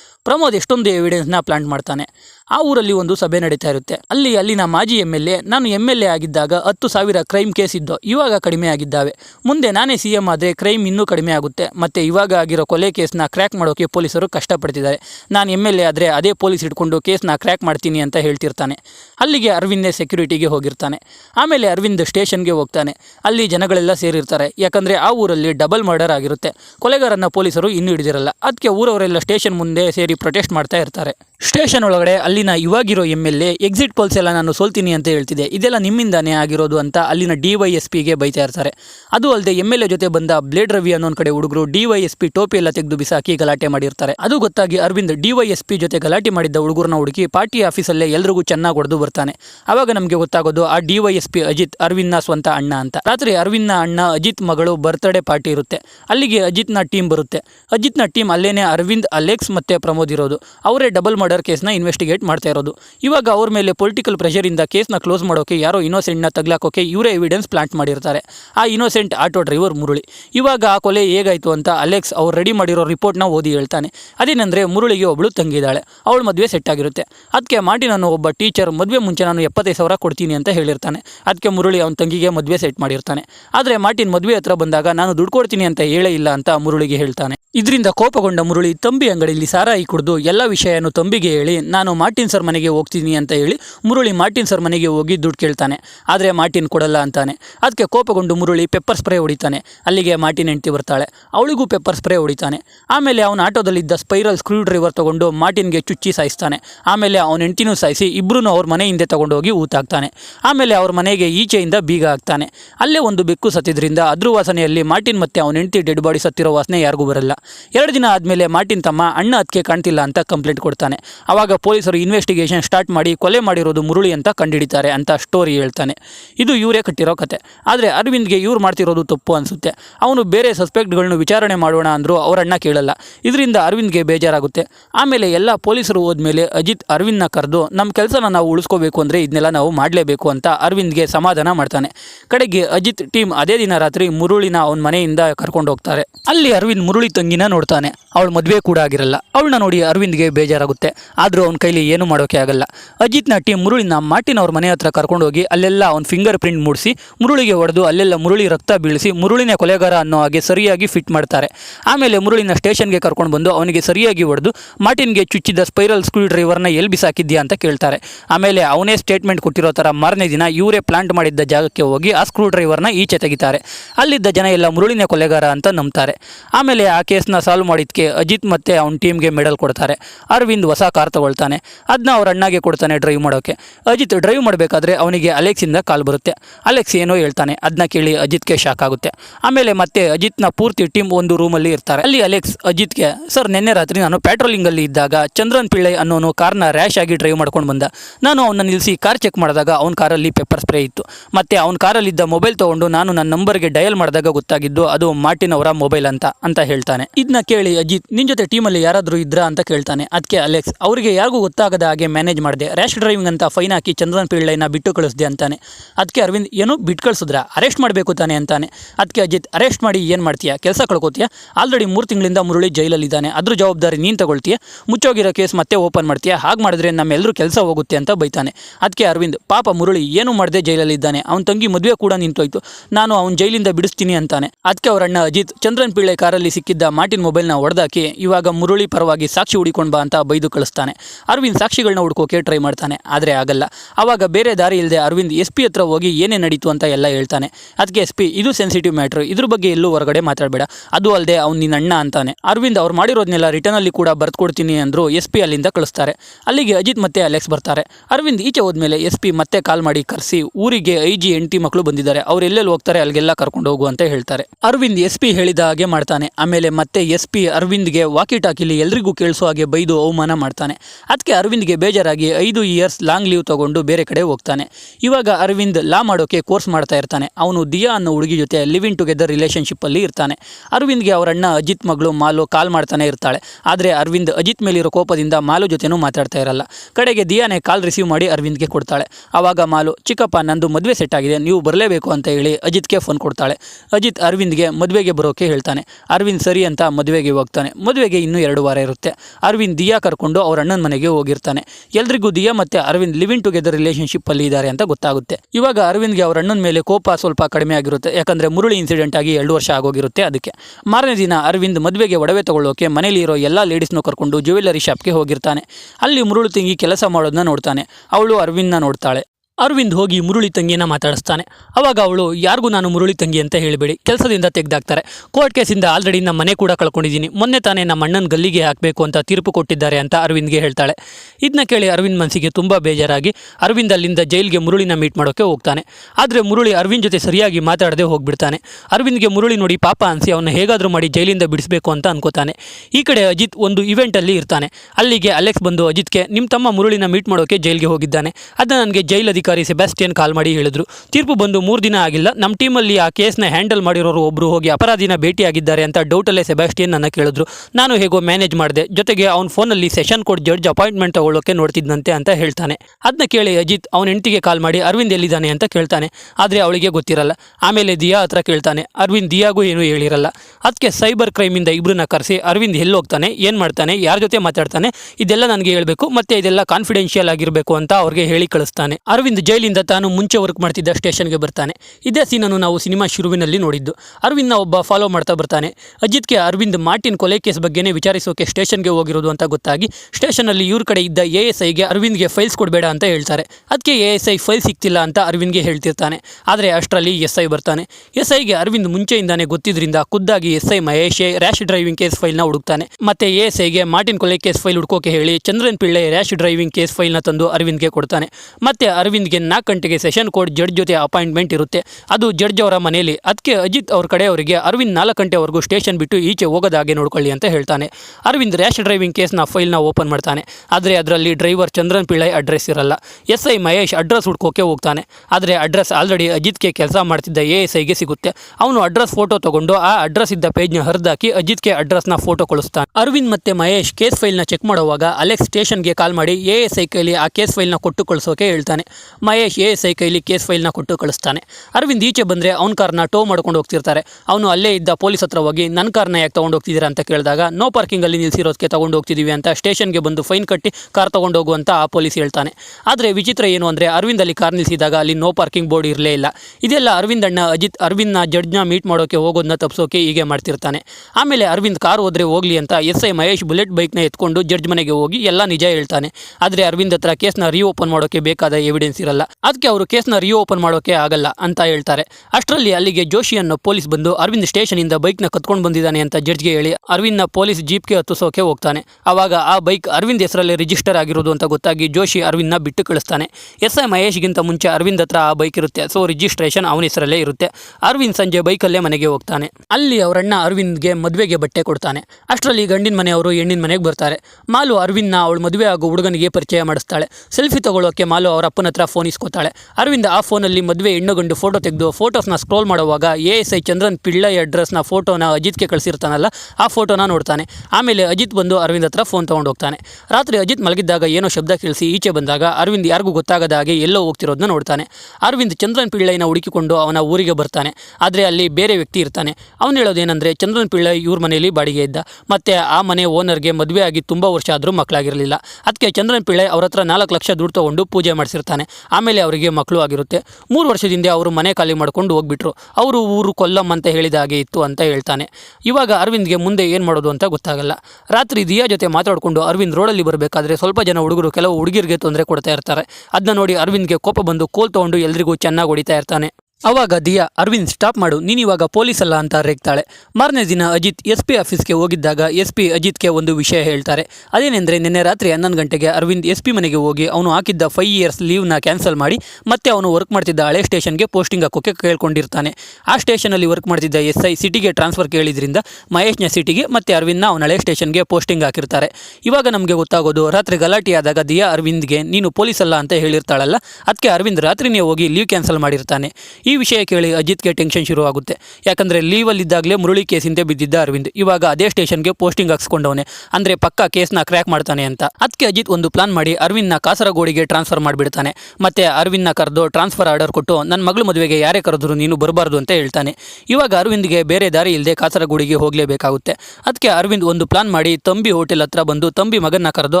S1: ಪ್ರಮೋದ್ ಎಷ್ಟೊಂದು ಎವಿಡೆನ್ಸ್ನ ಪ್ಲಾಂಟ್ ಮಾಡ್ತಾನೆ. ಆ ಊರಲ್ಲಿ ಒಂದು ಸಭೆ ನಡೀತಾ ಇರುತ್ತೆ. ಅಲ್ಲಿ ಅಲ್ಲಿನ ಮಾಜಿ ಎಂ ಎಲ್ ಎ ನಾನು ಎಂ ಎಲ್ ಎ ಆಗಿದ್ದಾಗ ಹತ್ತು ಸಾವಿರ ಕ್ರೈಮ್ ಕೇಸ್ ಇದ್ದೋ, ಇವಾಗ ಕಡಿಮೆ ಆಗಿದ್ದಾವೆ. ಮುಂದೆ ನಾನೇ ಸಿ ಎಂ ಆದರೆ ಕ್ರೈಮ್ ಇನ್ನೂ ಕಡಿಮೆ ಆಗುತ್ತೆ. ಮತ್ತು ಇವಾಗ ಆಗಿರೋ ಕೊಲೆ ಕೇಸ್ನ ಕ್ರ್ಯಾಕ್ ಮಾಡೋಕೆ ಪೊಲೀಸರು ಕಷ್ಟಪಡ್ತಿದ್ದಾರೆ. ನಾನು ಎಂ ಎಲ್ ಎ ಆದರೆ ಅದೇ ಪೊಲೀಸ್ ಇಟ್ಕೊಂಡು ಕೇಸ್ನ ಕ್ರ್ಯಾಕ್ ಮಾಡ್ತೀನಿ ಅಂತ ಹೇಳ್ತಿರ್ತಾನೆ. ಅಲ್ಲಿಗೆ ಅರವಿಂದೇ ಸೆಕ್ಯೂರಿಟಿಗೆ ಹೋಗಿರ್ತಾನೆ. ಆಮೇಲೆ ಅರವಿಂದ್ ಸ್ಟೇಷನ್ಗೆ ಹೋಗ್ತಾನೆ. ಅಲ್ಲಿ ಜನಗಳೆಲ್ಲ ಸೇರಿರ್ತಾರೆ. ಯಾಕಂದರೆ ಆ ಊರಲ್ಲಿ ಡಬಲ್ ಮರ್ಡರ್ ಆಗಿರುತ್ತೆ. ಕೊಲೆಗಾರನ್ನ ಪೊಲೀಸರು ಇನ್ನೂ ಹಿಡಿದಿರಲ್ಲ. ಅದಕ್ಕೆ ಊರವರೆಲ್ಲ ಸ್ಟೇಷನ್ ಮುಂದೆ ಸೇರಿ ಪ್ರೊಟೆಸ್ಟ್ ಮಾಡ್ತಾ ಇರ್ತಾರೆ. ಸ್ಟೇಷನ್ ಒಳಗಡೆ ಅಲ್ಲಿನ ಇವಾಗಿರೋ ಎಂ ಎಲ್ ಎಕ್ಸಿಟ್ ಪೋಲ್ಸ್ ಎಲ್ಲ ನಾನು ಸೋಲ್ತೀನಿ ಅಂತ ಹೇಳ್ತಿದೆ. ಇದೆಲ್ಲ ನಿಮ್ಮಿಂದಾನೇ ಆಗಿರೋದು ಅಂತ ಅಲ್ಲಿನ ಡಿ ವೈ ಎಸ್ ಪಿಗೆ ಬೈತಾ ಇರ್ತಾರೆ. ಅದು ಅಲ್ಲದೆ ಎಂ ಎಲ್ ಎ ಜೊತೆ ಬಂದ ಬ್ಲೇಡ್ ರವಿ ಅನ್ನೋ ಕಡೆ ಹುಡುಗರು ಡಿ ವೈ ಎಸ್ ಪಿ ಟೋಪಿ ಎಲ್ಲ ತೆಗೆದು ಬಿಸಾಕಿ ಗಲಾಟೆ ಮಾಡಿರ್ತಾರೆ. ಅದು ಗೊತ್ತಾಗಿ Aravind D Y S P ಜೊತೆ ಗಲಾಟೆ ಮಾಡಿದ್ದ ಹುಡುಗರನ್ನ ಹುಡುಕಿ ಪಾರ್ಟಿ ಆಫೀಸಲ್ಲೇ ಎಲ್ರಿಗೂ ಚೆನ್ನಾಗಿ ಹೊಡೆದು ಬರ್ತಾನೆ. ಅವಾಗ ನಮಗೆ ಗೊತ್ತಾಗೋದು ಆ D Y S P Ajit ಅರವಿಂದ್ನ ಸ್ವಂತ ಅಣ್ಣ ಅಂತ. ರಾತ್ರಿ ಅರವಿಂದ್ನ ಅಣ್ಣ ಅಜಿತ್ ಮಗಳು ಬರ್ತ್ಡೇ ಪಾರ್ಟಿ ಇರುತ್ತೆ. ಅಲ್ಲಿಗೆ ಅಜಿತ್ನ ಟೀಮ್ ಬರುತ್ತೆ. ಅಜಿತ್ನ ಟೀಮ್ ಅಲ್ಲೇನೆ ಅರವಿಂದ್, ಅಲೆಕ್ಸ್ ಮತ್ತೆ ಪ್ರಮೋದ್ ಇರೋದು ಅವರೇ ಡಬಲ್ ಮರ್ಡರ್ ಕೇಸ್ನ ಇನ್ವೆಸ್ಟಿಗೇಟ್ ಮಾಡ್ತಾ ಇರೋದು. ಇವಾಗ ಅವ್ರ ಮೇಲೆ ಪೊಲಿಟಿಕಲ್ ಪ್ರೆಷರಿಂದ ಕೇಸ್ನ ಕ್ಲೋಸ್ ಮಾಡೋಕೆ, ಯಾರೋ ಇನ್ನೋಸೆಂಟ್ನ ತಗ್ಲಾಕೋಕೆ ಇವರೇ ಎವಿಡೆನ್ಸ್ ಪ್ಲಾಂಟ್ ಮಾಡಿರ್ತಾರೆ. ಆ ಇನ್ನೋಸೆಂಟ್ ಆಟೋ ಡ್ರೈವರ್ ಮುರುಳಿ. ಇವಾಗ ಆ ಕೊಲೆ ಹೇಗಾಯಿತು ಅಂತ ಅಲೆಕ್ಸ್ ಅವ್ರು ರೆಡಿ ಮಾಡಿರೋ ರಿಪೋರ್ಟ್ನ ಓದಿ ಹೇಳ್ತಾನೆ. ಅದೇನೆಂದರೆ ಮುರುಳಿಗೆ ಒಬ್ಬಳು ತಂಗಿದ್ದಾಳೆ ಅವಳು ಮದುವೆ ಸೆಟ್ ಆಗಿರುತ್ತೆ. ಅದಕ್ಕೆ ಮಾಡಿ ನಾನು ಒಬ್ಬ ಟೀಚರ್ ಮದುವೆ ಮುಂಚೆ ನಾನು ಎಪ್ಪತ್ತೈದು ಸಾವಿರ ಕೊಡ್ತೀನಿ ಅಂತ ಹೇಳಿರ್ತಾನೆ. ಅದಕ್ಕೆ ಮುರುಳಿ ಅವನ ತಂಗಿಗೆ ಮದುವೆ ಸೆಟ್ ಮಾಡಿರ್ತಾನೆ. ಆದರೆ ಮಾರ್ಟಿನ್ ಮದುವೆ ಹತ್ರ ಬಂದಾಗ, ನಾನು ದುಡ್ಡು ಕೊಡ್ತೀನಿ ಅಂತ ಹೇಳೇ ಇಲ್ಲ ಅಂತ ಮುರುಳಿಗೆ ಹೇಳ್ತಾನೆ. ಇದರಿಂದ ಕೋಪಗೊಂಡ ಮುರುಳಿ, ತಂಬಿ ಅಂಗಡಿಯಲ್ಲಿ ಸಾರಾಯಿ ಕುಡಿದು ಎಲ್ಲ ವಿಷಯನೂ ತಂಬಿಗೆ ಹೇಳಿ, ನಾನು ಮಾರ್ಟಿನ್ ಸರ್ ಮನೆಗೆ ಹೋಗ್ತೀನಿ ಅಂತ ಹೇಳಿ ಮುರುಳಿ ಮಾರ್ಟಿನ್ ಸರ್ ಮನೆಗೆ ಹೋಗಿ ದುಡ್ಡು ಕೇಳ್ತಾನೆ. ಆದರೆ ಮಾರ್ಟಿನ್ ಕೊಡಲ್ಲ ಅಂತಾನೆ. ಅದಕ್ಕೆ ಕೋಪಗೊಂಡು ಮುರುಳಿ ಪೆಪ್ಪರ್ ಸ್ಪ್ರೇ ಹೊಡಿತಾನೆ. ಅಲ್ಲಿಗೆ ಮಾರ್ಟಿನ್ ಹೆಂಡತಿ ಬರ್ತಾಳೆ. ಅವಳಿಗೂ ಪೆಪ್ಪರ್ ಸ್ಪ್ರೇ ಹೊಡಿತಾನೆ. ಆಮೇಲೆ ಅವನ ಆಟೋದಲ್ಲಿದ್ದ ಸ್ಪೈರಲ್ ಸ್ಕ್ರೂ ಡ್ರೈವರ್ ತೊಗೊಂಡು ಮಾರ್ಟಿನ್ಗೆ ಚುಚ್ಚಿ ಸಾಯಿಸ್ತಾನೆ. ಆಮೇಲೆ ಅವನ ಹೆಂಡತಿನೂ ಸಾಯಿಸಿ ಇಬ್ಬರೂ ಅವ್ರ ಮನೆ ಹಿಂದೆ ತೊಗೊಂಡೋಗಿ ಊತಾಕ್ತಾನೆ. ಆಮೇಲೆ ಅವ್ರ ಮನೆಗೆ ಈಚೆಯಿಂದ ಬೀಗ ಹಾಕ್ತಾನೆ. ಅಲ್ಲೇ ಒಂದು ಬೆಕ್ಕು ಸತ್ತಿದ್ರಿಂದ ಅದ್ರ ವಾಸನೆಯಲ್ಲಿ ಮಾರ್ಟಿನ್ ಮತ್ತೆ ಅವನ ಹೆಂಡತಿ ಡೆಡ್ ಬಾಡಿ ಸತ್ತಿರೋ ವಾಸನೆ ಯಾರಿಗೂ ಬರಲ್ಲ. ಎರಡು ದಿನ ಆದಮೇಲೆ ಮಾರ್ಟಿನ್ ತಮ್ಮ ಅಣ್ಣ ಅದಕ್ಕೆ ಕಾಣ್ತಿಲ್ಲ ಅಂತ ಕಂಪ್ಲೇಂಟ್ ಕೊಡ್ತಾನೆ. ಅವಾಗ ಪೊಲೀಸರು ಇನ್ವೆಸ್ಟಿಗೇಷನ್ ಸ್ಟಾರ್ಟ್ ಮಾಡಿ ಕೊಲೆ ಮಾಡಿರೋದು ಮುರುಳಿ ಅಂತ ಕಂಡುಹಿಡಿತಾರೆ ಅಂತ ಸ್ಟೋರಿ ಹೇಳ್ತಾನೆ. ಇದು ಇವರೇ ಕಟ್ಟಿರೋ ಕತೆ. ಆದರೆ ಅರವಿಂದ್ಗೆ ಇವ್ರು ಮಾಡ್ತಿರೋದು ತಪ್ಪು ಅನಿಸುತ್ತೆ. ಅವನು ಬೇರೆ ಸಸ್ಪೆಕ್ಟ್ಗಳನ್ನು ವಿಚಾರಣೆ ಮಾಡೋಣ ಅಂದರೂ ಅವರಣ್ಣ ಕೇಳಲ್ಲ. ಇದರಿಂದ ಅರವಿಂದ್ಗೆ ಬೇಜಾರಾಗುತ್ತೆ. ಆಮೇಲೆ ಎಲ್ಲ ಪೊಲೀಸರು ಹೋದ್ಮೇಲೆ ಅಜಿತ್ ಅರವಿಂದ್ನ ಕರೆದು ನಮ್ಮ ಕೆಲಸನ ನಾವು ಉಳಿಸ್ಕೋಬೇಕು ಅಂದರೆ ಇದನ್ನೆಲ್ಲ ನಾವು ಮಾಡಲೇಬೇಕು ಅಂತ ಅರವಿಂದ್ಗೆ ಸಮಾಧಾನ ಮಾಡ್ತಾನೆ. ಕಡೆಗೆ ಅಜಿತ್ ಟೀಮ್ ಅದೇ ದಿನ ರಾತ್ರಿ ಮುರುಳಿನ ಅವನ ಮನೆಯಿಂದ ಕರ್ಕೊಂಡು ಹೋಗ್ತಾರೆ ಅಲ್ಲಿ ಅರವಿಂದ್ ಮುರುಳಿ ತಂಗಿನ ನೋಡ್ತಾನೆ. ಅವಳು ಮದುವೆ ಕೂಡ ಆಗಿರಲ್ಲ. ಅವಳನ್ನ ನೋಡಿ ಅರವಿಂದ್ಗೆ ಬೇಜಾರಾಗುತ್ತೆ. ಆದರೂ ಅವನ ಕೈಲಿ ಏನು ಮಾಡೋಕೆ ಆಗಲ್ಲ. ಅಜಿತ್ನ ಟೀಮ್ ಮುರುಳಿನ ಮಾರ್ಟಿನ್ ಅವ್ರ ಮನೆ ಹತ್ರ ಕರ್ಕೊಂಡೋಗಿ ಅಲ್ಲೆಲ್ಲ ಅವ್ನ ಫಿಂಗರ್ ಪ್ರಿಂಟ್ ಮೂಡಿಸಿ, ಮುರುಳಿಗೆ ಹೊಡೆದು ಅಲ್ಲೆಲ್ಲ ಮುರುಳಿ ರಕ್ತ ಬೀಳಿಸಿ ಮುರುಳಿನ ಕೊಲೆಗಾರ ಅನ್ನೋ ಹಾಗೆ ಸರಿಯಾಗಿ ಫಿಟ್ ಮಾಡ್ತಾರೆ. ಆಮೇಲೆ ಮುರುಳಿನ ಸ್ಟೇಷನ್ಗೆ ಕರ್ಕೊಂಡು ಬಂದು ಅವನಿಗೆ ಸರಿಯಾಗಿ ಹೊಡೆದು ಮಾರ್ಟಿನ್ಗೆ ಚುಚ್ಚಿದ ಸ್ಪೈರಲ್ ಸ್ಕ್ರೂ ಡ್ರೈವರ್ನ ಎಲ್ಲಿ ಬಿಸಾಕಿದ್ಯಾ ಅಂತ ಕೇಳ್ತಾರೆ. ಆಮೇಲೆ ಅವನೇ ಸ್ಟೇಟ್ಮೆಂಟ್ ಕೊಟ್ಟಿರೋ ಥರ ಮಾರನೇ ದಿನ ಇವರೇ ಪ್ಲಾಂಟ್ ಮಾಡಿದ್ದ ಜಾಗಕ್ಕೆ ಹೋಗಿ ಆ ಸ್ಕ್ರೂ ಡ್ರೈವರ್ನ ಈಚೆ ತೆಗಿತಾರೆ. ಅಲ್ಲಿದ್ದ ಜನ ಎಲ್ಲ ಮುರುಳಿನ ಕೊಲೆಗಾರ ಅಂತ ನಂಬ್ತಾರೆ. ಆಮೇಲೆ ಆ ಕೇಸ್ನ ಸಾಲ್ವ್ ಮಾಡಿದ್ಕೆ ಅಜಿತ್ ಮತ್ತೆ ಅವನ ಟೀಮ್ಗೆ ಮೆಡಲ್ ಕೊಡ್ತಾರೆ. ಅರವಿಂದ್ ಹೊಸ ಕಾರ್ ತಗೊಳ್ತಾನೆ. ಅದನ್ನ ಅವ್ರ ಅಣ್ಣಗೆ ಕೊಡ್ತಾನೆ ಡ್ರೈವ್ ಮಾಡೋಕೆ. ಅಜಿತ್ ಡ್ರೈವ್ ಮಾಡಬೇಕಾದ್ರೆ ಅವನಿಗೆ ಅಲೆಕ್ಸಿಂದ ಕಾಲ್ ಬರುತ್ತೆ. ಅಲೆಕ್ಸ್ ಏನೋ ಹೇಳ್ತಾನೆ. ಅದನ್ನ ಕೇಳಿ ಅಜಿತ್ಗೆ ಶಾಕ್ ಆಗುತ್ತೆ. ಆಮೇಲೆ ಮತ್ತೆ ಅಜಿತ್ನ ಪೂರ್ತಿ ಟೀಮ್ ಒಂದು ರೂಮಲ್ಲಿ ಇರ್ತಾರೆ. ಅಲ್ಲಿ ಅಲೆಕ್ಸ್ ಅಜಿತ್ಗೆ, ಸರ್, ನಿನ್ನೆ ರಾತ್ರಿ ನಾನು ಪ್ಯಾಟ್ರೋಲಿಂಗಲ್ಲಿ ಇದ್ದಾಗ ಚಂದ್ರನ್ ಪಿಳ್ಳೈ ಅನ್ನೋನು ಕಾರ್ನ ರ್ಯಾಶ್ ಆಗಿ ಡ್ರೈವ್ ಮಾಡ್ಕೊಂಡು ಬಂದ. ನಾನು ಅವನ್ನ ನಿಲ್ಲಿಸಿ ಕಾರ್ ಚೆಕ್ ಮಾಡಿದಾಗ ಅವನ ಕಾರಲ್ಲಿ ಪೆಪ್ಪರ್ ಸ್ಪ್ರೇ ಇತ್ತು. ಮತ್ತೆ ಅವನ ಕಾರಲ್ಲಿದ್ದ ಮೊಬೈಲ್ ತಗೊಂಡು ನಾನು ನನ್ನ ನಂಬರ್ಗೆ ಡಯಲ್ ಮಾಡಿದಾಗ ಗೊತ್ತಾಗಿದ್ದು ಅದು ಮಾರ್ಟಿನ್ ಅವರ ಮೊಬೈಲ್ ಅಂತ ಅಂತ ಹೇಳ್ತಾನೆ. ಇದನ್ನ ಕೇಳಿ ಅಜಿತ್ ನಿನ್ನ ಜೊತೆ ಟೀಮಲ್ಲಿ ಯಾರಾದರೂ ಇದ್ರಾ? ಅಂತ ಕೇಳ್ತಾನೆ. ಅದಕ್ಕೆ ಅಲೆಕ್ಸ್ ಅವರಿಗೆ ಯಾರಿಗೂ ಗೊತ್ತಾಗದ ಹಾಗೆ ಮ್ಯಾನೇಜ್ ಮಾಡಿದೆ. ರ್ಯಾಶ್ ಡ್ರೈವಿಂಗ್ ಅಂತ ಫೈನ್ ಹಾಕಿ ಚಂದ್ರನ್ ಪಿಳ್ಳೈನ ಬಿಟ್ಟು ಕಳಿಸ್ದೆ ಅಂತಾನೆ. ಅದಕ್ಕೆ ಅರವಿಂದ್, ಏನು ಬಿಟ್ಟು ಕಳಿಸಿದ್ರ? ಅರೆಸ್ಟ್ ಮಾಡಬೇಕು ತಾನೆ ಅಂತಾನೆ. ಅದಕ್ಕೆ ಅಜಿತ್ ಅರೆಸ್ಟ್ ಮಾಡಿ, ಏನು ಮಾಡ್ತೀಯಾ? ಕೆಲಸ ಕಳ್ಕೊತೀಯ? ಆಲ್ರೆಡಿ ಮೂರು ತಿಂಗಳಿಂದ ಮುರುಳಿ ಜೈಲಲ್ಲಿದ್ದಾನೆ. ಅದ್ರ ಜವಾಬ್ದಾರಿ ನೀನು ತಗೊಳ್ತೀಯ. ಮುಚ್ಚೋಗಿರೋ ಕೇಸ್ ಮತ್ತೆ ಓಪನ್ ಮಾಡ್ತೀಯಾ? ಹಾಗೆ ಮಾಡಿದ್ರೆ ನಮ್ಮೆಲ್ಲರೂ ಕೆಲಸ ಹೋಗುತ್ತೆ ಅಂತ ಬೈತಾನೆ. ಅದಕ್ಕೆ ಅರವಿಂದ್, ಪಾಪ ಮುರುಳಿ, ಏನು ಮಾಡದೆ ಜೈಲಲ್ಲಿದ್ದಾನೆ. ಅವನ ತಂಗಿ ಮದುವೆ ಕೂಡ ನಿಂತೋಯ್ತು. ನಾನು ಅವನ ಜೈಲಿಂದ ಬಿಡಿಸ್ತೀನಿ ಅಂತಾನೆ. ಅದಕ್ಕೆ ಅವರ ಅಣ್ಣ ಅಜಿತ್, ಚಂದ್ರನ್ ಪಿಳ್ಳೆ ಕಾರಲ್ಲಿ ಸಿಕ್ಕಿದ್ದ ಮಾರ್ಟಿನ್ ಮೊಬೈಲ್ನ ಹೊಡೆದಾಕಿ ಇವಾಗ ಮುರುಳಿ ಪರವಾಗಿ ಸಾಕ್ಷಿ ಹುಡಿಕೊಂಡು ಬಾ ಅಂತ ಬೈದು ಕಳಿಸ್ತಾನೆ. ಅರವಿಂದ್ ಸಾಕ್ಷಿಗಳನ್ನ ಹುಡುಕೋಕೆ ಟ್ರೈ ಮಾಡ್ತಾನೆ, ಆದರೆ ಆಗಲ್ಲ. ಆವಾಗ ಬೇರೆ ದಾರಿ ಇಲ್ಲದೆ ಅರವಿಂದ್ ಎಸ್ ಪಿ ಹತ್ರ ಹೋಗಿ ಏನೇ ನಡೀತು ಅಂತ ಎಲ್ಲ ಹೇಳ್ತಾನೆ. ಅದಕ್ಕೆ ಎಸ್ ಪಿ, ಇದು ಸೆನ್ಸಿಟಿವ್ ಮ್ಯಾಟ್ರ್ ಇದ್ರ ಬಗ್ಗೆ ಎಲ್ಲೂ ಹೊರಗಡೆ ಮಾತಾಡಬೇಡ. ಅದು ಅಲ್ಲದೆ ಅವ್ನು ನಿನ್ನ ಅಣ್ಣ ಅಂತಾನೆ. ಅರವಿಂದ್ ಅವ್ರು ಮಾಡಿರೋದನ್ನೆಲ್ಲ ರಿಟರ್ನ್ ಅಲ್ಲಿ ಕೂಡ ಬರ್ತ್ಕೊಡ್ತೀನಿ ಅಂದ್ರು ಎಸ್ ಪಿ ಅಲ್ಲಿಂದ ಕಳಿಸ್ತಾರೆ. ಅಲ್ಲಿಗೆ ಅಜಿತ್ ಮತ್ತೆ ಅಲೆಕ್ಸ್ ಬರ್ತಾರೆ. ಅರವಿಂದ್ ಈಚೆ ಹೋದ್ಮೇಲೆ ಎಸ್ ಪಿ ಮತ್ತೆ ಕಾಲ್ ಮಾಡಿ ಕರೆಸಿ ಊರಿಗೆ ಐ ಜಿ ಎಂಟಿ ಮಕ್ಕಳು ಬಂದಿದ್ದಾರೆ. ಅವ್ರು ಎಲ್ಲೆಲ್ಲಿ ಹೋಗ್ತಾರೆ ಅಲ್ಲಿಗೆಲ್ಲ ಕರ್ಕೊಂಡು ಹೋಗು ಅಂತ ಹೇಳ್ತಾರೆ. ಅರವಿಂದ್ ಎಸ್ ಪಿ ಹೇಳಿದ ಹಾಗೆ ಮಾಡ್ತಾನೆ. ಆಮೇಲೆ ಮತ್ತೆ ಎಸ್ ಪಿ ಅರವಿಂದ್ಗೆ ವಾಕಿ ಟಾಕಿಲಿ ಎಲ್ರಿಗೂ ಕೇಳಿಸೋ ಹಾಗೆ ಬೈದು ಅವಮಾನ ಮಾಡ್ತಾನೆ. ಅದಕ್ಕೆ ಅರವಿಂದ್ಗೆ ಬೇಜಾರಾಗಿ ಐದು ಇಯರ್ಸ್ ಲಾಂಗ್ ಲೀವ್ ತಗೊಂಡು ಬೇರೆ ಕಡೆ ಹೋಗ್ತಾನೆ. ಇವಾಗ ಅರವಿಂದ್ ಲಾ ಮಾಡೋಕೆ ಕೋರ್ಸ್ ಮಾಡ್ತಾ ಇರ್ತಾನೆ. ಅವನು ದಿಯಾ ಅನ್ನೋ ಹುಡುಗಿ ಜೊತೆ ಲಿವಿಂಗ್ ಟುಗೆದರ್ ರಿಲೇಷನ್ಶಿಪ್ಪಲ್ಲಿ ಇರ್ತಾನೆ. ಅರವಿಂದ್ಗೆ ಅವರ ಅಣ್ಣ ಅಜಿತ್ ಮಗಳು ಮಾಲು ಕಾಲ್ ಮಾಡ್ತಾನೆ ಇರ್ತಾಳೆ. ಆದರೆ ಅರವಿಂದ್ ಅಜಿತ್ ಮೇಲಿರೋ ಕೋಪದಿಂದ ಮಾಲು ಜೊತೆನೂ ಮಾತಾಡ್ತಾ ಇರಲ್ಲ. ಕಡೆಗೆ ದಿಯಾನೇ ಕಾಲ್ ರಿಸೀವ್ ಮಾಡಿ ಅರವಿಂದ್ಗೆ ಕೊಡ್ತಾಳೆ. ಆವಾಗ ಮಾಲು, ಚಿಕ್ಕಪ್ಪ, ನಂದು ಮದುವೆ ಸೆಟ್ ಆಗಿದೆ. ನೀವು ಬರಲೇಬೇಕು ಅಂತ ಹೇಳಿ ಅಜಿತ್ಗೆ ಫೋನ್ ಕೊಡ್ತಾಳೆ. ಅಜಿತ್ ಅರವಿಂದ್ಗೆ ಮದುವೆಗೆ ಬರೋಕೆ ಹೇಳ್ತಾನೆ. ಅರವಿಂದ್ ಸರಿ ಅಂತ ಮದುವೆಗೆ ಹೋಗ್ತಾನೆ. ಮದುವೆಗೆ ಇನ್ನೂ ಎರಡು ವಾರ ಇರುತ್ತೆ. ಅರವಿಂದ್ ದಿಯಾ ಕರ್ಕೊಂಡು ಅವ್ರ ಅಣ್ಣನ ಮನೆಗೆ ಹೋಗಿರ್ತಾನೆ. ಎಲ್ರಿಗೂ ದಿಯಾ ಮತ್ತೆ ಅರವಿಂದ್ ಲಿವಿಂಗ್ ಟುಗೆದರ್ ರಿಲೇಶನ್ಶಿಪ್ ಅಲ್ಲಿ ಇದ್ದಾರೆ ಅಂತ ಗೊತ್ತಾಗುತ್ತೆ. ಇವಾಗ ಅರವಿಂದ್ಗೆ ಅವ್ರ ಅಣ್ಣನ ಮೇಲೆ ಕೋಪ ಸ್ವಲ್ಪ ಕಡಿಮೆ ಆಗಿರುತ್ತೆ. ಯಾಕಂದ್ರೆ ಮುರುಳಿ ಇನ್ಸಿಡೆಂಟ್ ಆಗಿ ಎರಡು ವರ್ಷ ಆಗೋಗಿರುತ್ತೆ ಅದಕ್ಕೆ. ಮಾರನೇ ದಿನ ಅರವಿಂದ್ ಮದುವೆಗೆ ಒಡವೆ ತಗೊಳ್ಳೋಕೆ ಮನೇಲಿ ಇರೋ ಎಲ್ಲ ಲೇಡೀಸ್ನೂ ಕರ್ಕೊಂಡು ಜ್ಯುವೆಲ್ಲರಿ ಶಾಪ್ಗೆ ಹೋಗಿರ್ತಾನೆ. ಅಲ್ಲಿ ಮುರುಳು ತಿಂಗಿ ಕೆಲಸ ಮಾಡೋದನ್ನ ನೋಡ್ತಾನೆ. ಅವಳು ಅರವಿಂದ್ನ ನೋಡ್ತಾಳೆ. ಅರವಿಂದ್ ಹೋಗಿ ಮುರುಳಿ ತಂಗಿಯನ್ನು ಮಾತಾಡಿಸ್ತಾನೆ. ಅವಾಗ ಅವಳು, ಯಾರಿಗೂ ನಾನು ಮುರುಳಿ ತಂಗಿ ಅಂತ ಹೇಳಬೇಡಿ. ಕೆಲಸದಿಂದ ತೆಗೆದಾಕ್ತಾರೆ. ಕೋರ್ಟ್ ಕೇಸಿಂದ ಆಲ್ರೆಡಿ ನಮ್ಮ ಮನೆ ಕೂಡ ಕಳ್ಕೊಂಡಿದ್ದೀನಿ. ಮೊನ್ನೆ ತಾನೇ ನಮ್ಮ ಅಣ್ಣನ ಗಲ್ಲಿಗೆ ಹಾಕಬೇಕು ಅಂತ ತೀರ್ಪು ಕೊಟ್ಟಿದ್ದಾರೆ ಅಂತ ಅರವಿಂದ್ಗೆ ಹೇಳ್ತಾಳೆ. ಇದನ್ನ ಕೇಳಿ ಅರವಿಂದ್ ಮನಸ್ಸಿಗೆ ತುಂಬ ಬೇಜಾರಾಗಿ ಅರವಿಂದ್ ಅಲ್ಲಿಂದ ಜೈಲ್ಗೆ ಮುರುಳಿನ ಮೀಟ್ ಮಾಡೋಕೆ ಹೋಗ್ತಾನೆ. ಆದರೆ ಮುರುಳಿ ಅರವಿಂದ್ ಜೊತೆ ಸರಿಯಾಗಿ ಮಾತಾಡದೆ ಹೋಗ್ಬಿಡ್ತಾನೆ. ಅರವಿಂದ್ಗೆ ಮುರುಳಿ ನೋಡಿ ಪಾಪ ಅನಿಸಿ ಅವನ್ನ ಹೇಗಾದರೂ ಮಾಡಿ ಜೈಲಿಂದ ಬಿಡಿಸಬೇಕು ಅಂತ ಅನ್ಕೋತಾನೆ. ಈ ಕಡೆ ಅಜಿತ್ ಒಂದು ಇವೆಂಟಲ್ಲಿ ಇರ್ತಾನೆ. ಅಲ್ಲಿಗೆ ಅಲೆಕ್ಸ್ ಬಂದು, ಅಜಿತ್ಗೆ ನಿಮ್ಮ ತಮ್ಮ ಮುರುಳಿನ ಮೀಟ್ ಮಾಡೋಕೆ ಜೈಲ್ಗೆ ಹೋಗಿದ್ದಾನೆ. ಅದನ್ನ ನನಗೆ ಜೈಲ್ ಅಧಿಕಾರಿ ಸೆಬಾಸ್ಟಿಯನ್ ಕಾಲ್ ಮಾಡಿ ಹೇಳಿದ್ರು. ತೀರ್ಪು ಬಂದು ಮೂರು ದಿನ ಆಗಿಲ್ಲ. ನಮ್ಮ ಟೀಮಲ್ಲಿ ಆ ಕೇಸ್ನ ಹ್ಯಾಂಡಲ್ ಮಾಡಿರೋರು ಒಬ್ಬರು ಹೋಗಿ ಅಪರಾಧಿನ ಭೇಟಿಯಾಗಿದ್ದಾರೆ ಅಂತ ಡೌಟಲ್ಲೇ ಸೆಬಾಸ್ಟಿಯನ್ ನನ್ನ ಕೇಳಿದ್ರು. ನಾನು ಹೇಗೋ ಮ್ಯಾನೇಜ್ ಮಾಡಿದೆ. ಜೊತೆಗೆ ಅವ್ನ ಫೋನಲ್ಲಿ ಸೆಷನ್ ಕೋರ್ಟ್ ಜಡ್ಜ್ ಅಪಾಯಿಂಟ್ಮೆಂಟ್ ತಗೊಳ್ಳೋಕೆ ನೋಡ್ತಿದ್ದಂತೆ ಅಂತ ಹೇಳ್ತಾನೆ. ಅದನ್ನ ಕೇಳಿ ಅಜಿತ್ ಅವನ ಹೆಂಡತಿಗೆ ಕಾಲ್ ಮಾಡಿ ಅರವಿಂದ್ ಎಲ್ಲಿದ್ದಾನೆ ಅಂತ ಕೇಳ್ತಾನೆ. ಆದರೆ ಅವಳಿಗೆ ಗೊತ್ತಿರಲ್ಲ. ಆಮೇಲೆ ದಿಯಾ ಹತ್ರ ಕೇಳ್ತಾನೆ. ಅರವಿಂದ್ ದಿಯಾಗೂ ಏನೂ ಹೇಳಿರಲ್ಲ. ಅದಕ್ಕೆ ಸೈಬರ್ ಕ್ರೈಮಿಂದ ಇಬ್ಬರನ್ನ ಕರೆಸಿ ಅರವಿಂದ್ ಎಲ್ಲಿ ಹೋಗ್ತಾನೆ ಏನು ಮಾಡ್ತಾನೆ? ಯಾರ ಜೊತೆ ಮಾತಾಡ್ತಾನೆ? ಇದೆಲ್ಲ ನನಗೆ ಹೇಳಬೇಕು. ಮತ್ತೆ ಇದೆಲ್ಲ ಕಾನ್ಫಿಡೆನ್ಷಿಯಲ್ ಆಗಿರಬೇಕು ಅಂತ ಅವ್ರಿಗೆ ಹೇಳಿ ಕಳಿಸ್ತಾನೆ. ಅರವಿಂದ್ ಜೈಲಿಂದ ತಾನು ಮುಂಚೆ ವರ್ಕ್ ಮಾಡ್ತಿದ್ದ ಸ್ಟೇಷನ್ಗೆ ಬರ್ತಾನೆ. ಇದೇ ಸೀನನ್ನು ನಾವು ಸಿನಿಮಾ ಶುರುವಿನಲ್ಲಿ ನೋಡಿದ್ದು. ಅರವಿಂದ್ನ ಒಬ್ಬ ಫಾಲೋ ಮಾಡ್ತಾ ಬರ್ತಾನೆ. ಅಜಿತ್ಗೆ ಅರವಿಂದ್ ಮಾರ್ಟಿನ್ ಕೊಲೆ ಕೇಸ್ ಬಗ್ಗೆನೇ ವಿಚಾರಿಸೋಕೆ ಸ್ಟೇಷನ್ಗೆ ಹೋಗಿರೋದು ಅಂತ ಗೊತ್ತಾಗಿ ಸ್ಟೇಷನಲ್ಲಿ ಇವ್ರ ಕಡೆ ಇದ್ದ ಎ ಎಸ್ ಐಗೆ ಅರವಿಂದ್ಗೆ ಫೈಲ್ಸ್ ಕೊಡಬೇಡ ಅಂತ ಹೇಳ್ತಾರೆ. ಅದಕ್ಕೆ ಎ ಎಸ್ ಐ ಫೈಲ್ ಸಿಕ್ತಿಲ್ಲ ಅಂತ ಅರವಿಂದ್ಗೆ ಹೇಳ್ತಿರ್ತಾನೆ. ಆದರೆ ಅಷ್ಟರಲ್ಲಿ ಎಸ್ ಐ ಬರ್ತಾನೆ. ಎಸ್ ಐಗೆ ಅರವಿಂದ್ ಮುಂಚೆಯಿಂದಾನೇ ಗೊತ್ತಿದ್ರಿಂದ ಖುದ್ದಾಗಿ S I Mahesh rash driving case ಫೈಲ್ನ ಹುಡುಕ್ತಾನೆ. ಮತ್ತೆ ಎ ಎಸ್ ಐಗೆ ಮಾರ್ಟಿನ್ ಕೊಲೆ ಕೇಸ್ ಫೈಲ್ ಹುಡ್ಕೋಕೆ ಹೇಳಿ Chandran Pillai rash driving case ಫೈಲ್ನ ತಂದು ಅರವಿಂದ್ಗೆ ಕೊಡ್ತಾನೆ. ಮತ್ತೆ ಅರವಿಂದ್ಗೆ ನಾಲ್ಕು ಗಂಟೆಗೆ ಸೆಷನ್ ಕೋರ್ಟ್ ಜಡ್ಜ್ ಜೊತೆ ಅಪಾಯಿಂಟ್ಮೆಂಟ್ ಇರುತ್ತೆ. ಅದು ಜಡ್ಜ್ ಅವರ ಮನೆಯಲ್ಲಿ. ಅದಕ್ಕೆ ಅಜಿತ್ ಅವ್ರ ಕಡೆಯವರಿಗೆ ಅರವಿಂದ್ ನಾಲ್ಕು ಗಂಟೆವರೆಗೂ ಸ್ಟೇಷನ್ ಬಿಟ್ಟು ಈಚೆ ಹೋಗೋದ ಹಾಗೆ ನೋಡ್ಕೊಳ್ಳಿ ಅಂತ ಹೇಳ್ತಾನೆ. ಅರವಿಂದ್ ರ್ಯಾಶ್ ಡ್ರೈವಿಂಗ್ ಕೇಸ್ನ ಫೈಲ್ನ ಓಪನ್ ಮಾಡ್ತಾನೆ. ಆದರೆ ಅದರಲ್ಲಿ ಡ್ರೈವರ್ ಚಂದ್ರನ್ ಪಿಳ್ಳೈ ಅಡ್ರೆಸ್ ಇರಲ್ಲ. ಎಸ್ ಐ ಮಹೇಶ್ ಅಡ್ರೆಸ್ ಹುಡ್ಕೋಕೆ ಹೋಗ್ತಾನೆ. ಆದರೆ ಅಡ್ರೆಸ್ ಆಲ್ರೆಡಿ ಅಜಿತ್ಗೆ ಕೆಲಸ ಮಾಡ್ತಿದ್ದ ಎ ಎಸ್ ಐಗೆ ಸಿಗುತ್ತೆ. ಅವನು ಅಡ್ರೆಸ್ ಫೋಟೋ ತಗೊಂಡು ಆ ಅಡ್ರೆಸ್ ಇದ್ದ ಪೇಜ್ನ ಹರಿದಾಕಿ ಅಜಿತ್ಗೆ ಅಡ್ರೆಸ್ನ ಫೋಟೋ ಕಳಿಸ್ತಾನೆ. ಅರವಿಂದ್ ಮತ್ತೆ ಮಹೇಶ್ ಕೇಸ್ ಫೈಲ್ನ ಚೆಕ್ ಮಾಡುವಾಗ ಅಲೆಕ್ಸ್ ಸ್ಟೇಷನ್ಗೆ ಕಾಲ್ ಮಾಡಿ ಎ ಎಸ್ ಐ ಕೈಲಿ ಆ ಕೇಸ್ ಫೈಲ್ನ ಕೊಟ್ಟು ಕಳಿಸೋಕೆ ಹೇಳ್ತಾನೆ. ಮಹೇಶ್ ಎ ಎಸ್ ಐ ಕೈಲಿ ಕೇಸ್ ಫೈಲ್ನ ಕೊಟ್ಟು ಕಳಿಸ್ತಾನೆ. ಅರವಿಂದ್ ಈಚೆ ಬಂದರೆ ಅವ್ನ ಕಾರ್ನ ಟೋ ಮಾಡ್ಕೊಂಡು ಹೋಗ್ತಿರ್ತಾರೆ. ಅವನು ಅಲ್ಲೇ ಇದ್ದ ಪೊಲೀಸ್ ಹತ್ರ ಹೋಗಿ ನನ್ನ ಕಾರ್ನ ಯಾಕೆ ತೊಗೊಂಡು ಹೋಗ್ತಿದ್ದೀರಾ? ಅಂತ ಕೇಳಿದಾಗ, ನೋ ಪಾರ್ಕಿಂಗಲ್ಲಿ ನಿಲ್ಲಿಸಿರೋದಕ್ಕೆ ತೊಗೊಂಡು ಹೋಗ್ತಿದ್ದೀವಿ ಅಂತ ಸ್ಟೇಷನ್ಗೆ ಬಂದು ಫೈನ್ ಕಟ್ಟಿ ಕಾರ್ ತೊಗೊಂಡು ಹೋಗುವಂತ ಆ ಪೊಲೀಸ್ ಹೇಳ್ತಾನೆ. ಆದರೆ ವಿಚಿತ್ರ ಏನು ಅಂದರೆ ಅರವಿಂದ್ ಅಲ್ಲಿ ಕಾರ್ ನಿಲ್ಲಿಸಿದಾಗ ಅಲ್ಲಿ ನೋ ಪಾರ್ಕಿಂಗ್ ಬೋರ್ಡ್ ಇರಲೇ ಇಲ್ಲ. ಇದೆಲ್ಲ ಅರವಿಂದ್ ಅಣ್ಣ, ಅಜಿತ್, ಅರವಿಂದ್ನ ಜಡ್ಜ್ನ ಮೀಟ್ ಮಾಡೋಕ್ಕೆ ಹೋಗೋದನ್ನ ತಪ್ಪಿಸೋಕೆ ಹೀಗೆ ಮಾಡ್ತಿರ್ತಾನೆ. ಆಮೇಲೆ ಅರವಿಂದ್ ಕಾರ್ ಹೋದ್ರೆ ಹೋಗ್ಲಿ ಅಂತ ಎಸ್ ಐ ಮಹೇಶ್ ಬುಲೆಟ್ ಬೈಕ್ನ ಎತ್ಕೊಂಡು ಜಡ್ಜ್ ಮನೆಗೆ ಹೋಗಿ ಎಲ್ಲ ನಿಜ ಹೇಳ್ತಾನೆ. ಆದರೆ ಅರವಿಂದ್ ಹತ್ರ ಕೇಸ್ನ ರೀಓಪನ್ ಮಾಡೋಕೆ ಬೇಕಾದ ಎವಿಡೆನ್ಸ್ ಇರಲ್ಲ ಅದಕ್ಕೆ ಅವರು ಕೇಸ್ನ ರೀಓಪನ್ ಮಾಡೋಕೆ ಆಗಲ್ಲ ಅಂತ ಹೇಳ್ತಾರೆ. ಅಷ್ಟರಲ್ಲಿ ಅಲ್ಲಿಗೆ ಜೋಶಿಯನ್ನು ಪೊಲೀಸ್ ಬಂದು ಅರವಿಂದ್ ಸ್ಟೇಷನ್ ಇಂದ ಬೈಕ್ ಬೈಕ್ನ ಕತ್ಕೊಂಡು ಬಂದಿದ್ದಾನೆ ಅಂತ ಜಡ್ಜ್ಗೆ ಹೇಳಿ ಅರವಿಂದ್ನ ಪೊಲೀಸ್ ಜೀಪ್ಗೆ ಹತ್ತಿಸೋಕೆ ಹೋಗ್ತಾನೆ. ಆವಾಗ ಆ ಬೈಕ್ ಅರವಿಂದ್ ಹೆಸರಲ್ಲಿ ರಿಜಿಸ್ಟರ್ ಆಗಿರೋದು ಅಂತ ಗೊತ್ತಾಗಿ ಜೋಶಿ ಅರವಿಂದ್ನ ಬಿಟ್ಟು ಕಳಿಸ್ತಾನೆ. ಎಸ್ ಐ ಮಹೇಶ್ಗಿಂತ ಮುಂಚೆ ಅರವಿಂದ್ ಹತ್ರ ಆ ಬೈಕ್ ಇರುತ್ತೆ. ಸೊ ರಿಜಿಸ್ಟ್ರೇಷನ್ ಅವನ ಹೆಸರಲ್ಲೇ ಇರುತ್ತೆ. ಅರವಿಂದ್ ಸಂಜೆ ಬೈಕಲ್ಲೇ ಮನೆಗೆ ಹೋಗ್ತಾನೆ. ಅಲ್ಲಿ ಅವರಣ್ಣ ಅರವಿಂದ್ಗೆ ಮದುವೆಗೆ ಬಟ್ಟೆ ಕೊಡ್ತಾನೆ. ಅಷ್ಟರಲ್ಲಿ ಗಂಡಿನ ಮನೆಯವರು ಹೆಣ್ಣಿನ ಮನೆಗೆ ಬರ್ತಾರೆ. ಮಾಲು ಅರವಿಂದ್ನ ಅವಳು ಮದುವೆ ಆಗೋ ಹುಡುಗನಿಗೆ ಪರಿಚಯ ಮಾಡಿಸ್ತಾಳೆ. ಸೆಲ್ಫಿ ತಗೊಳ್ಳೋಕೆ ಮಾಲು ಅವರ ಅಪ್ಪನ ಹತ್ರ ಫೋನ್ ಇಸ್ಕೋತಾಳೆ. ಅರವಿಂದ್ ಆ ಫೋನಲ್ಲಿ ಮದುವೆ ಹೆಣ್ಣು ಗಂಡು ಫೋಟೋ ತೆಗೆದು ಫೋಟೋಸ್ನ ಸ್ಕ್ರೋಲ್ ಮಾಡುವಾಗ A S I Chandran Pillai ಅಡ್ರೆಸ್ನ ಫೋಟೋನ ಅಜಿತ್ಗೆ ಕಳಿಸಿರ್ತಾನಲ್ಲ, ಆ ಫೋಟೋನ ನೋಡ್ತಾನೆ. ಆಮೇಲೆ ಅಜಿತ್ ಬಂದು ಅರವಿಂದ್ ಹತ್ರ ಫೋನ್ ತೊಗೊಂಡು ಹೋಗ್ತಾನೆ ರಾತ್ರಿ ಅಜಿತ್ ಮಲಗಿದ್ದಾಗ ಏನೋ ಶಬ್ದ ಕೇಳಿಸಿ ಈಚೆ ಬಂದಾಗ ಅರವಿಂದ್ ಯಾರಿಗೂ ಗೊತ್ತಾಗದ ಹಾಗೆ ಎಲ್ಲೋ ಹೋಗ್ತಿರೋದನ್ನ ನೋಡ್ತಾನೆ. ಅರವಿಂದ್ ಚಂದ್ರನ್ ಪಿಳ್ಳೈನ ಹುಡುಕಿಕೊಂಡು ಅವನ ಊರಿಗೆ ಬರ್ತಾನೆ. ಆದರೆ ಅಲ್ಲಿ ಬೇರೆ ವ್ಯಕ್ತಿ ಇರ್ತಾನೆ. ಅವನು ಹೇಳೋದೇನೆಂದರೆ, ಚಂದ್ರನ್ ಪಿಳ್ಳೈ ಇವ್ರ ಮನೆಯಲ್ಲಿ ಬಾಡಿಗೆ ಇದ್ದ. ಮತ್ತು ಆ ಮನೆ ಓನರ್ಗೆ ಮದುವೆ ಆಗಿ ತುಂಬ ವರ್ಷ ಆದರೂ ಮಕ್ಕಳಾಗಿರಲಿಲ್ಲ ಅದಕ್ಕೆ ಚಂದ್ರನ್ ಪಿಳ್ಳೈ ಅವ್ರ ಹತ್ರ ನಾಲ್ಕು ಲಕ್ಷ ದುಡ್ಡು ತೊಗೊಂಡು ಪೂಜೆ ಮಾಡಿಸಿರ್ತಾನೆ. ಆಮೇಲೆ ಅವರಿಗೆ ಮಕ್ಕಳು ಆಗಿರುತ್ತೆ. ಮೂರು ವರ್ಷದಿಂದ ಅವರು ಮನೆ ಖಾಲಿ ಮಾಡ್ಕೊಂಡು ಹೋಗ್ಬಿಟ್ರು. ಅವರು ಊರು ಕೊಲ್ಲಂ ಅಂತ ಹೇಳಿದ ಹಾಗೆ ಇತ್ತು ಅಂತ ಹೇಳ್ತಾನೆ. ಇವಾಗ ಅರವಿಂದ್ಗೆ ಮುಂದೆ ಏನು ಮಾಡೋದು ಅಂತ ಗೊತ್ತಾಗಲ್ಲ. ರಾತ್ರಿ ದಿಯಾ ಜೊತೆ ಮಾತಾಡಿಕೊಂಡು ಅರವಿಂದ್ ರೋಡಲ್ಲಿ ಬರಬೇಕಾದ್ರೆ ಸ್ವಲ್ಪ ಜನ ಹುಡುಗರು ಕೆಲವು ಹುಡುಗಿರಿಗೆ ತೊಂದರೆ ಕೊಡ್ತಾ ಇರ್ತಾರೆ. ಅದನ್ನ ನೋಡಿ ಅರವಿಂದ್ಗೆ ಕೋಪ ಬಂದು ಕೋಲ್ ತೊಗೊಂಡು ಎಲ್ರಿಗೂ ಚೆನ್ನಾಗಿ ಹೊಡಿತಾ ಇರ್ತಾನೆ. ಅವಾಗ ದಿಯಾ ಅರವಿಂದ್ ಸ್ಟಾಪ್ ಮಾಡು ನೀನಿವಾಗ ಪೊಲೀಸ್ ಅಲ್ಲ ಅಂತ ರೇಗ್ತಾಳೆ. ಮಾರನೇ ದಿನ ಅಜಿತ್ ಎಸ್ ಪಿ ಆಫೀಸ್ಗೆ ಹೋಗಿದ್ದಾಗ ಎಸ್ ಪಿ ಅಜಿತ್ಗೆ ಒಂದು ವಿಷಯ ಹೇಳ್ತಾರೆ. ಅದೇನೆಂದರೆ ನಿನ್ನೆ ರಾತ್ರಿ ಹನ್ನೊಂದು ಗಂಟೆಗೆ ಅರವಿಂದ್ ಎಸ್ ಪಿ ಮನೆಗೆ ಹೋಗಿ ಅವನು ಹಾಕಿದ್ದ ಫೈವ್ ಇಯರ್ಸ್ ಲೀವ್ನ ಕ್ಯಾನ್ಸಲ್ ಮಾಡಿ ಮತ್ತೆ ಅವನು ವರ್ಕ್ ಮಾಡ್ತಿದ್ದ ಹಳೆ ಸ್ಟೇಷನ್ಗೆ ಪೋಸ್ಟಿಂಗ್ ಹಾಕೋಕೆ ಕೇಳ್ಕೊಂಡಿರ್ತಾನೆ. ಆ ಸ್ಟೇಷನಲ್ಲಿ ವರ್ಕ್ ಮಾಡ್ತಿದ್ದ ಎಸ್ ಐ ಸಿಟಿಗೆ ಟ್ರಾನ್ಸ್ಫರ್ ಕೇಳಿದ್ರಿಂದ ಮಹೇಶ್ನ ಸಿಟಿಗೆ ಮತ್ತೆ ಅರವಿಂದ್ನ ಅವನ ಹಳೆ ಸ್ಟೇಷನ್ಗೆ ಪೋಸ್ಟಿಂಗ್ ಹಾಕಿರ್ತಾರೆ. ಇವಾಗ ನಮಗೆ ಗೊತ್ತಾಗೋದು, ರಾತ್ರಿ ಗಲಾಟೆ ದಿಯಾ ಅರವಿಂದ್ಗೆ, ನೀನು ಪೊಲೀಸ್ ಅಲ್ಲ ಅಂತ ಹೇಳಿರ್ತಾಳಲ್ಲ ಅದಕ್ಕೆ ಅರವಿಂದ್ ರಾತ್ರಿನೇ ಹೋಗಿ ಲೀವ್ ಕ್ಯಾನ್ಸಲ್ ಮಾಡಿರ್ತಾನೆ. ಈ ವಿಷಯ ಕೇಳಿ ಅಜಿತ್ಗೆ ಟೆನ್ಷನ್ ಶುರುವಾಗುತ್ತೆ. ಯಾಕಂದರೆ ಲೀವಲ್ಲಿದ್ದಾಗಲೇ ಮುರಳಿ ಕೇಸಿಂದ ಬಿದ್ದಿದ್ದ ಅರವಿಂದ್. ಇವಾಗ ಅದೇ ಸ್ಟೇಷನ್ಗೆ ಪೋಸ್ಟಿಂಗ್ ಹಾಕ್ಸ್ಕೊಂಡವನೆ. ಅಂದರೆ ಪಕ್ಕ ಕೇಸ್ನ ಕ್ರ್ಯಾಕ್ ಮಾಡ್ತಾನೆ ಅಂತ. ಅದಕ್ಕೆ ಅಜಿತ್ ಒಂದು ಪ್ಲಾನ್ ಮಾಡಿ ಅರವಿಂದ್ನ ಕಾಸರಗೋಡಿಗೆ ಟ್ರಾನ್ಸ್ಫರ್ ಮಾಡಿಬಿಡ್ತಾನೆ. ಮತ್ತೆ ಅರವಿಂದ್ನ ಕರೆದು ಟ್ರಾನ್ಸ್ಫರ್ ಆರ್ಡರ್ ಕೊಟ್ಟು ನನ್ನ ಮಗಳು ಮದುವೆಗೆ ಯಾರೇ ಕರೆದ್ರು ನೀನು ಬರಬಾರ್ದು ಅಂತ ಹೇಳ್ತಾನೆ. ಇವಾಗ ಅರವಿಂದ್ಗೆ ಬೇರೆ ದಾರಿ ಇಲ್ಲದೆ ಕಾಸರಗೋಡಿಗೆ ಹೋಗಲೇಬೇಕಾಗುತ್ತೆ. ಅದಕ್ಕೆ ಅರವಿಂದ್ ಒಂದು ಪ್ಲಾನ್ ಮಾಡಿ ತಂಬಿ ಹೋಟೆಲ್ ಹತ್ರ ಬಂದು ತಂಬಿ ಮಗನ್ನ ಕರೆದು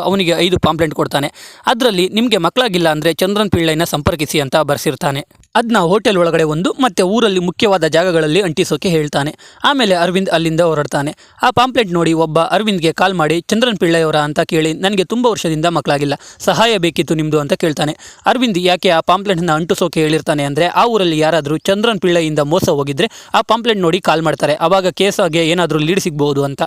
S1: ಅವನಿಗೆ ಐದು ಪಾಂಪ್ಲೆಂಟ್ ಕೊಡ್ತಾನೆ. ಅದರಲ್ಲಿ ನಿಮಗೆ ಮಕ್ಕಳಾಗಿಲ್ಲ ಅಂದರೆ ಚಂದ್ರನ್ ಪಿಳ್ಳೈನ ಸಂಪರ್ಕಿಸಿ ಅಂತ ಬರೆಸಿರ್ತಾನೆ. ಅದನ್ನ ಹೋಟೆಲ್ ಒಳಗಡೆ ಒಂದು, ಮತ್ತೆ ಊರಲ್ಲಿ ಮುಖ್ಯವಾದ ಜಾಗಗಳಲ್ಲಿ ಅಂಟಿಸೋಕೆ ಹೇಳ್ತಾನೆ. ಆಮೇಲೆ ಅರವಿಂದ್ ಅಲ್ಲಿಂದ ಹೊರಡ್ತಾನೆ. ಆ ಪಾಂಪ್ಲೆಟ್ ನೋಡಿ ಒಬ್ಬ ಅರವಿಂದ್ಗೆ ಕಾಲ್ ಮಾಡಿ, ಚಂದ್ರನ್ ಪಿಳ್ಳೆಯವರ ಅಂತ ಕೇಳಿ, ನನಗೆ ತುಂಬ ವರ್ಷದಿಂದ ಮಕ್ಕಳಾಗಿಲ್ಲ, ಸಹಾಯ ಬೇಕಿತ್ತು ನಿಮ್ಮದು ಅಂತ ಕೇಳ್ತಾನೆ. ಅರವಿಂದ್ ಯಾಕೆ ಆ ಪಾಂಪ್ಲೆಟ್ನ ಅಂಟಿಸೋಕೆ ಹೇಳಿರ್ತಾನೆ ಅಂದರೆ, ಆ ಊರಲ್ಲಿ ಯಾರಾದರೂ ಚಂದ್ರನ್ ಪಿಳ್ಳೆಯಿಂದ ಮೋಸ ಹೋಗಿದ್ರೆ, ಆ ಪಾಂಪ್ಲೆಟ್ ನೋಡಿ ಕಾಲ್ ಮಾಡ್ತಾರೆ. ಆವಾಗ ಕೇಸಾಗೆ ಏನಾದರೂ ಲೀಡ್ ಸಿಗ್ಬೋದು ಅಂತ.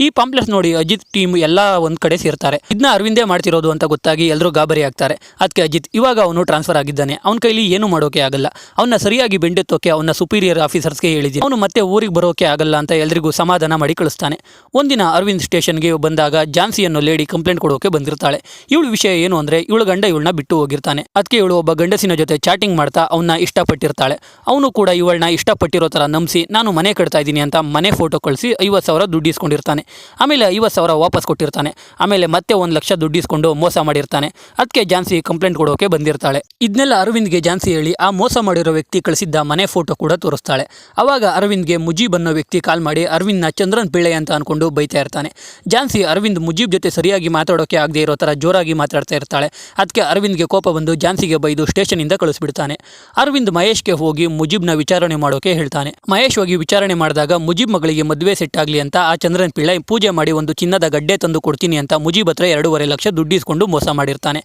S1: ಈ ಪಾಂಪ್ಲೆಟ್ಸ್ ನೋಡಿ ಅಜಿತ್ ಟೀಮ್ ಎಲ್ಲ ಒಂದು ಕಡೆ ಸೇರ್ತಾರೆ. ಇದನ್ನ ಅರವಿಂದೇ ಮಾಡ್ತಿರೋದು ಅಂತ ಗೊತ್ತಾಗಿ ಎಲ್ಲರೂ ಗಾಬರಿ ಆಗ್ತಾರೆ. ಅದಕ್ಕೆ ಅಜಿತ್ ಇವಾಗ ಅವನು ಟ್ರಾನ್ಸ್ಫರ್ ಆಗಿದ್ದಾನೆ. ಅವನ ಕೈಲಿ ಏನು ಮಾಡೋಕೆ ಆಗಲ್ಲ. ಅವನ್ನ ಸರಿಯಾಗಿ ಬೆಂಡೆತ್ತೋಕೆ ಅವನ ಸುಪೀರಿಯರ್ ಆಫೀಸರ್ಸ್ಗೆ ಹೇಳಿದ್ದೀನಿ. ಅವನು ಮತ್ತೆ ಊರಿಗೆ ಬರೋಕೆ ಆಗಲ್ಲ ಅಂತ ಎಲ್ರಿಗೂ ಸಮಾಧಾನ ಮಾಡಿ ಕಳಿಸ್ತಾನೆ. ಒಂದಿನ ಅರವಿಂದ್ ಸ್ಟೇಷನ್ಗೆ ಬಂದಾಗ ಜಾನ್ಸಿ ಅನ್ನೋ ಲೇಡಿ ಕಂಪ್ಲೇಂಟ್ ಕೊಡೋಕೆ ಬಂದಿರ್ತಾಳೆ. ಇವಳು ವಿಷಯ ಏನು ಅಂದರೆ ಇವಳು ಗಂಡ ಇವಳನ್ನ ಬಿಟ್ಟು ಹೋಗಿರ್ತಾನೆ. ಅದಕ್ಕೆ ಇವಳು ಒಬ್ಬ ಗಂಡಸಿನ ಜೊತೆ ಚಾಟಿಂಗ್ ಮಾಡ್ತಾ ಅವನ್ನ ಇಷ್ಟಪಟ್ಟಿರ್ತಾಳೆ. ಅವನು ಕೂಡ ಇವಳನ್ನ ಇಷ್ಟಪಟ್ಟಿರೋ ಥರ ನಂಬಿಸಿ, ನಾನು ಮನೆ ಕಟ್ತಾ ಇದ್ದೀನಿ ಅಂತ ಮನೆ ಫೋಟೋ ಕಳಿಸಿ ಐವತ್ತು ಸಾವಿರ ದುಡ್ಡು ಇಸ್ಕೊಂಡಿರ್ತಾನೆ. ಆಮೇಲೆ ಐವತ್ತು ಸಾವಿರ ವಾಪಸ್ ಕೊಟ್ಟಿರ್ತಾನೆ. ಆಮೇಲೆ ಮತ್ತೆ ಒಂದು ಲಕ್ಷ ದುಡ್ಡು ಇಸ್ಕೊಂಡು ಮೋಸ ಮಾಡಿರ್ತಾನೆ. ಅದಕ್ಕೆ ಜಾನ್ಸಿ ಕಂಪ್ಲೇಂಟ್ ಕೊಡೋಕೆ ಬಂದಿರ್ತಾಳೆ. ಇದನ್ನೆಲ್ಲ ಅರವಿಂದ್ಗೆ ಜಾನ್ಸಿ ಹೇಳಿ ಆ ಮೋಸ ಮಾಡಿರೋ ವ್ಯಕ್ತಿ ಕಳಿಸಿದ್ದ ಮನೆ ಫೋಟೋ ಕೂಡ ತೋರಿಸ್ತಾಳೆ. ಅವಾಗ ಅರವಿಂದ್ಗೆ ಮುಜೀಬ್ ಅನ್ನೋ ವ್ಯಕ್ತಿ ಕಾಲ್ ಮಾಡಿ, ಅರವಿಂದ್ನ ಚಂದ್ರನ್ ಪಿಳ್ಳೆ ಅಂತ ಅನ್ಕೊಂಡು ಬೈತಾ ಇರ್ತಾನೆ. ಜಾನ್ಸಿ ಅರವಿಂದ್ ಮುಜೀಬ್ ಜೊತೆ ಸರಿಯಾಗಿ ಮಾತಾಡೋಕೆ ಆಗದೆ ಇರೋ ಥರ ಜೋರಾಗಿ ಮಾತಾಡ್ತಾ ಇರ್ತಾಳೆ. ಅದಕ್ಕೆ ಅರವಿಂದ್ಗೆ ಕೋಪ ಬಂದು ಜಾನ್ಸಿಗೆ ಬೈದು ಸ್ಟೇಷನಿಂದ ಕಳಿಸ್ಬಿಡ್ತಾನೆ. ಅರವಿಂದ್ ಮಹೇಶ್ಗೆ ಹೋಗಿ ಮುಜೀಬ್ನ ವಿಚಾರಣೆ ಮಾಡೋಕೆ ಹೇಳ್ತಾನೆ. ಮಹೇಶ್ ಹೋಗಿ ವಿಚಾರಣೆ ಮಾಡಿದಾಗ ಮುಜೀಬ್ ಮಗಳಿಗೆ ಮದುವೆ ಸೆಟ್ ಆಗಲಿ ಅಂತ ಆ ಚಂದ್ರನ್ ಪಿಳ್ಳೆ ಪೂಜೆ ಮಾಡಿ ಒಂದು ಚಿನ್ನದ ಗಡ್ಡೆ ತಂದು ಕೊಡ್ತೀನಿ ಅಂತ ಮುಜೀಬ್ ಹತ್ರ ಎರಡೂವರೆ ಲಕ್ಷ ದುಡ್ಡಿಸ್ಕೊಂಡು ಮೋಸ ಮಾಡಿರ್ತಾನೆ.